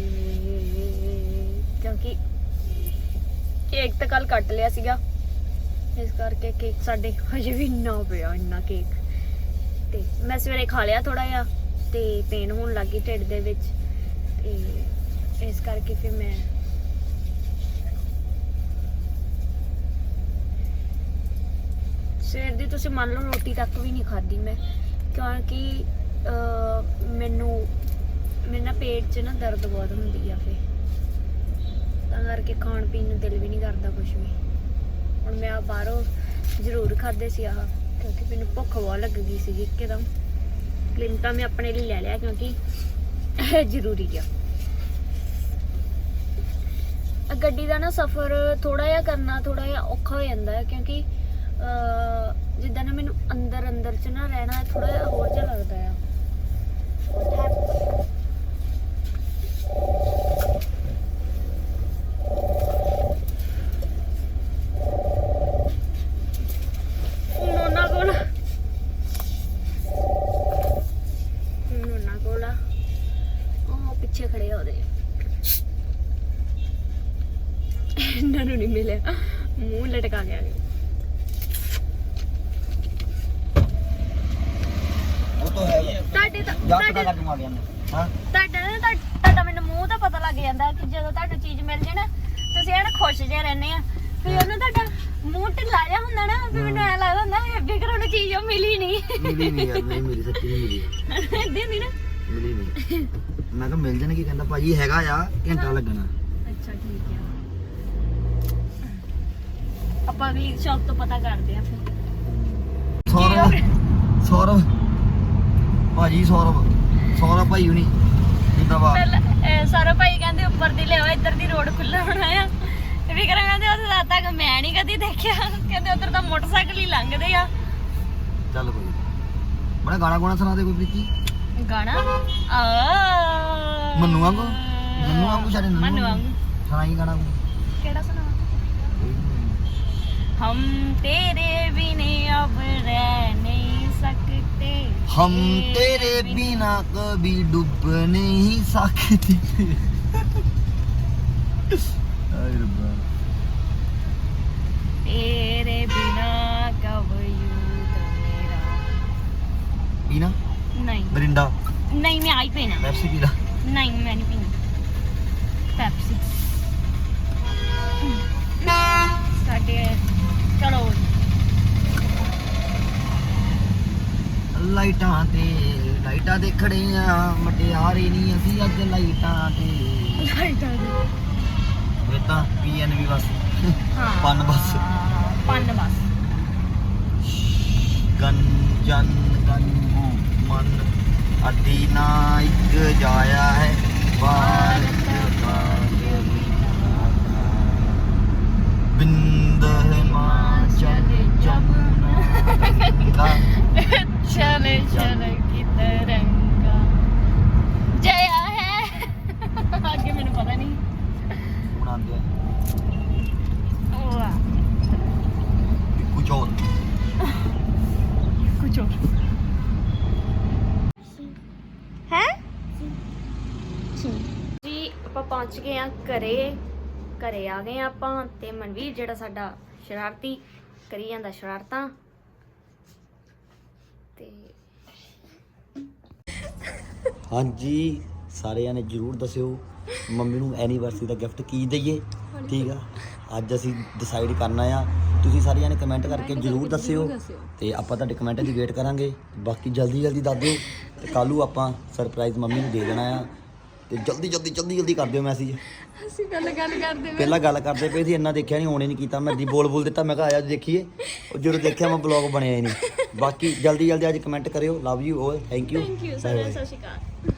ਕਿਉਂਕਿ ਕੇਕ ਤਾਂ ਕੱਲ ਕੱਟ ਲਿਆ ਸੀਗਾ। ਇਸ ਕਰਕੇ ਕੇਕ ਸਾਡੇ ਹਜੇ ਵੀ ਨਾ ਪਿਆ ਇੰਨਾ ਕੇਕ। ਤੇ ਮੈਂ ਸਵੇਰੇ ਖਾ ਲਿਆ ਥੋੜਾ ਜਿਹਾ ਤੇ ਪੇਨ ਹੋਣ ਲੱਗੀ ਢਿੱਡ ਦੇ ਵਿੱਚ ਤੇ ਇਸ ਕਰਕੇ ਫਿਰ ਮੈਂ ਸਵੇਰ ਦੀ ਤੁਸੀਂ ਮੰਨ ਲਓ ਰੋਟੀ ਤੱਕ ਵੀ ਨਹੀਂ ਖਾਧੀ ਮੈਂ ਕਿਉਂਕਿ ਅਹ, ਮੈਨੂੰ ਮੇਰੇ ਨਾ ਪੇਟ 'ਚ ਨਾ ਦਰਦ ਬਹੁਤ ਹੁੰਦੀ ਆ ਫੇ ਤਾਂ ਕਰਕੇ ਖਾਣ ਪੀਣ ਨੂੰ ਦਿਲ ਵੀ ਨਹੀਂ ਕਰਦਾ ਕੁਝ ਵੀ। ਹੁਣ ਮੈਂ ਆ ਬਾਹਰੋਂ ਜ਼ਰੂਰ ਖਾਦੇ ਸੀ ਆਹ। ਕਿਉਂਕਿ ਮੈਨੂੰ ਭੁੱਖ ਬਹੁਤ ਲੱਗ ਗਈ ਸੀ ਇੱਕਦਮ। ਲਿਮਟਾ ਮੈਂ ਆਪਣੇ ਲਈ ਲੈ ਲਿਆ ਕਿਉਂਕਿ ਜ਼ਰੂਰੀ ਆ। ਗੱਡੀ ਦਾ ਨਾ ਸਫ਼ਰ ਥੋੜਾ ਜਿਹਾ ਕਰਨਾ ਥੋੜਾ ਜਿਹਾ ਔਖਾ ਹੋ ਜਾਂਦਾ ਹੈ ਕਿਉਂਕਿ ਅਹ, ਜਿੱਦਾਂ ਨਾ ਮੈਨੂੰ ਅੰਦਰ ਅੰਦਰ ਚ ਨਾ ਰਹਿਣਾ ਥੋੜਾ ਜਿਹਾ ਹੋਰ ਜਿਹਾ ਲੱਗਦਾ ਆ ਹੁਣ ਉਹਨਾਂ ਕੋਲ ਹੁਣ ਉਹਨਾਂ ਕੋਲ ਆ। ਉਹ ਪਿੱਛੇ ਖੜੇ ਆ ਉਹਦੇ ਇਹਨਾਂ ਨੂੰ ਨਹੀਂ ਮਿਲਿਆ ਮੂੰਹ ਲਟਕਾ ਗਿਆ ਉਹ ਤਾਂ ਹੈ ਤੁਹਾਡੇ ਤਾਂ ਜਾ ਪਤਾ ਤੁਹਾਡੇ ਲੱਗ ਮਾ ਗਿਆ ਹਾਂ ਤੁਹਾਡਾ ਨਾ ਤੁਹਾ- ਤੁਹਾਡਾ ਮੈਨੂੰ ਮੂੰਹ ਤਾਂ ਪਤਾ ਲੱਗ ਜਾਂਦਾ ਕਿ ਜਦੋਂ ਤੁਹਾਨੂੰ ਚੀਜ਼ ਮਿਲ ਜੇ ਨਾ ਤੁਸੀਂ ਐਨ ਖੁਸ਼ ਜਿਹੇ ਰਹਿੰਦੇ ਆ ਫਿਰ ਉਹਨੂੰ ਤੁਹਾਡਾ ਮੂੰਹ ਢਿੱਲਾ ਜਿਹਾ ਹੁੰਦਾ ਨਾ ਫਿਰ ਮੈਨੂੰ ਐ ਲੱਗਦਾ ਹੁੰਦਾ ਹੈ ਬਿਕਰ ਨੂੰ ਚੀਜ਼ ਉਹ ਮਿਲੀ ਨਹੀਂ ਮਿਲੀ ਨਹੀਂ ਯਾਰ ਨਹੀਂ ਮਿਲੀ ਸੱਚੀ ਨਹੀਂ ਮਿਲੀ ਏਦਾਂ ਨਹੀਂ ਨਾ ਮਿਲੀ ਨਹੀਂ ਮੈਂ ਕਿਹਾ ਮਿਲ ਜਾਣਗੇ ਕਹਿੰਦਾ ਭਾਜੀ ਹੈਗਾ ਆ ਘੰਟਾ ਲੱਗਣਾ। ਅੱਛਾ ਠੀਕ ਆ। ਆਪਾਂ ਵੀ ਸ਼ੌਪ ਤੋਂ ਪਤਾ ਕਰਦੇ ਆ ਫਿਰ। ਸੌਰਵ ਸੌਰਵ ਭਾਜੀ ਸੌਰਵ ਸੌਰਵ ਭਾਈ ਹੁਣੀ ਜਿੰਦਾਬਾਦ। ਪਹਿਲਾਂ ਇਹ ਸਾਰਾ ਭਾਈ ਕਹਿੰਦੇ ਉੱਪਰ ਦੀ ਲਿਆਓ ਇੱਧਰ ਦੀ ਰੋਡ ਖੁੱਲਾ ਹੋਣਾ ਆ ਤੇ ਵੀ ਕਹਿੰਦੇ ਉਸ ਰਾਤ ਤੱਕ ਮੈਂ ਨਹੀਂ ਕਦੀ ਦੇਖਿਆ। ਕਹਿੰਦੇ ਉਧਰ ਤਾਂ ਮੋਟਰਸਾਈਕਲ ਹੀ ਲੰਘਦੇ ਆ। ਚੱਲ ਕੋਈ ਬੜਾ ਗਾਣਾ ਗਾਣਾ ਸੁਣਾ ਦੇ ਕੋਈ ਪ੍ਰੀਤੀ। ਗਾਣਾ? ਆ। ਮੰਨੂ ਵਾਂਗੂ? ਮੰਨੂ ਵਾਂਗੂ ਸਾਡੇ ਨੰਨੂ ਮੰਨੂ ਕਿਹੜਾ ਸੁਣਾਵਾਂ? ਹਮ। ਤੇਰੇ ਬਿਨੇ ਅਬ ਰਹਿ ਨਹੀਂ ਸਕਤੇ ਹਮ ਤੇਰੇ ਬਿਨਾ ਕਭੀ ਡੁੱਬ ਨਹੀਂ ਸਕਦੇ। ਤੇਰੇ ਬਿਨਾ ਕਬ ਯੂ ਤੋ ਬਿਨਾ? नहीं मरिंडा नहीं मैं आई पीना पेप्सी पीना नहीं मैं नहीं पीना ਪੈਪਸੀ ਸਾਡੇ ਚਲੋ ਲਾਈਟਾਂ ਤੇ ਲਾਈਟਾਂ ਦੇ ਖੜੇ ਆ ਮਟਿਆਰੇ ਨਹੀਂ ਅਸੀਂ ਅੱਜ ਲਾਈਟਾਂ ਤੇ ਲਾਈਟਾਂ ਦੇ ਇਹ ਤਾਂ ਪੀਐਨਬੀ ਬਸ ਹਾਂ ਪੰਨ ਬੱਸ। ਪੰਨ ਬਸ ਗਨ ਜਨ ਗਨ ਮਨ। ਅੱਡੀ ਨਾ ਇੱਕ ਜਾਇਆ ਹੈ ਭਾਰਤ ਭਾਗਯ ਵਿਧਾਤਾ ਬਿੰਦ ਹਿਮਾਚਲ ਜਮੁਨਾ। ਚਲੇ ਚਲੇ ਕੀ ਤਰੰਗਾ ਜਇਆ ਹੈ ਅੱਗੇ ਮੈਨੂੰ ਪਤਾ ਨਹੀਂ ਹੁਣ ਆਂਦੇ ਵਾਹ ਕੁਝ ਹੋਰ ਕੁਝ ਹੋਰ ਹੈ ਜੀ ਆਪਾਂ ਪਹੁੰਚ ਗਏ ਆ ਘਰੇ ਘਰੇ ਆ ਗਏ ਆ ਆਪਾਂ ਤੇ ਮਨਵੀਰ ਜਿਹੜਾ ਸਾਡਾ ਸ਼ਰਾਰਤੀ ਕਰੀ ਜਾਂਦਾ ਸ਼ਰਾਰਤਾਂ। ਤੇ ਹਾਂਜੀ ਸਾਰਿਆਂ ਨੇ ਜਰੂਰ ਦੱਸਿਓ ਮੰਮੀ ਨੂੰ ਐਨੀਵਰਸਰੀ ਦਾ ਗਿਫਟ ਕੀ ਦਈਏ ਠੀਕ ਆ? ਅੱਜ ਅਸੀਂ ਡਿਸਾਈਡ ਕਰਨਾ ਆ। ਤੁਸੀਂ ਸਾਰਿਆਂ ਨੇ ਕਮੈਂਟ ਕਰਕੇ ਜਰੂਰ ਦੱਸਿਓ। ਤੇ ਆਪਾਂ ਤੁਹਾਡੇ ਕਮੈਂਟ ਦੀ ਵੇਟ ਕਰਾਂਗੇ। ਬਾਕੀ ਜਲਦੀ ਜਲਦੀ ਦੱਸ ਦਿਓ। ਤੇ ਕੱਲ੍ਹ ਨੂੰ ਆਪਾਂ ਸਰਪ੍ਰਾਈਜ਼ ਮੰਮੀ ਨੂੰ ਦੇ ਦੇਣਾ ਆ। ਤੇ ਜਲਦੀ ਜਲਦੀ ਜਲਦੀ ਜਲਦੀ ਕਰ ਦਿਓ ਮੈਸੇਜ ਅਸੀਂ ਗੱਲ ਗੱਲ ਕਰਦੇ ਪਹਿਲਾਂ ਗੱਲ ਕਰਦੇ ਪਏ ਸੀ ਇੰਨਾ ਦੇਖਿਆ ਨਹੀਂ ਹੋਣੇ ਨਹੀਂ ਕੀਤਾ। ਮੈਂ ਦੀ ਬੋਲ ਬੋਲ ਦਿੱਤਾ ਮੈਂ ਕਿਹਾ ਆਇਆ ਦੇਖੀਏ। ਉਹ ਜਦੋਂ ਦੇਖਿਆ ਮੈਂ ਬਲੌਗ ਬਣਿਆ ਹੀ ਨਹੀਂ ਬਾਕੀ ਜਲਦੀ ਜਲਦੀ ਅੱਜ ਕਮੈਂਟ ਕਰਿਓ। ਲਵ ਯੂ ਓਏ thank you thank you sir ਸਤਿ ਸ਼੍ਰੀ ਅਕਾਲ।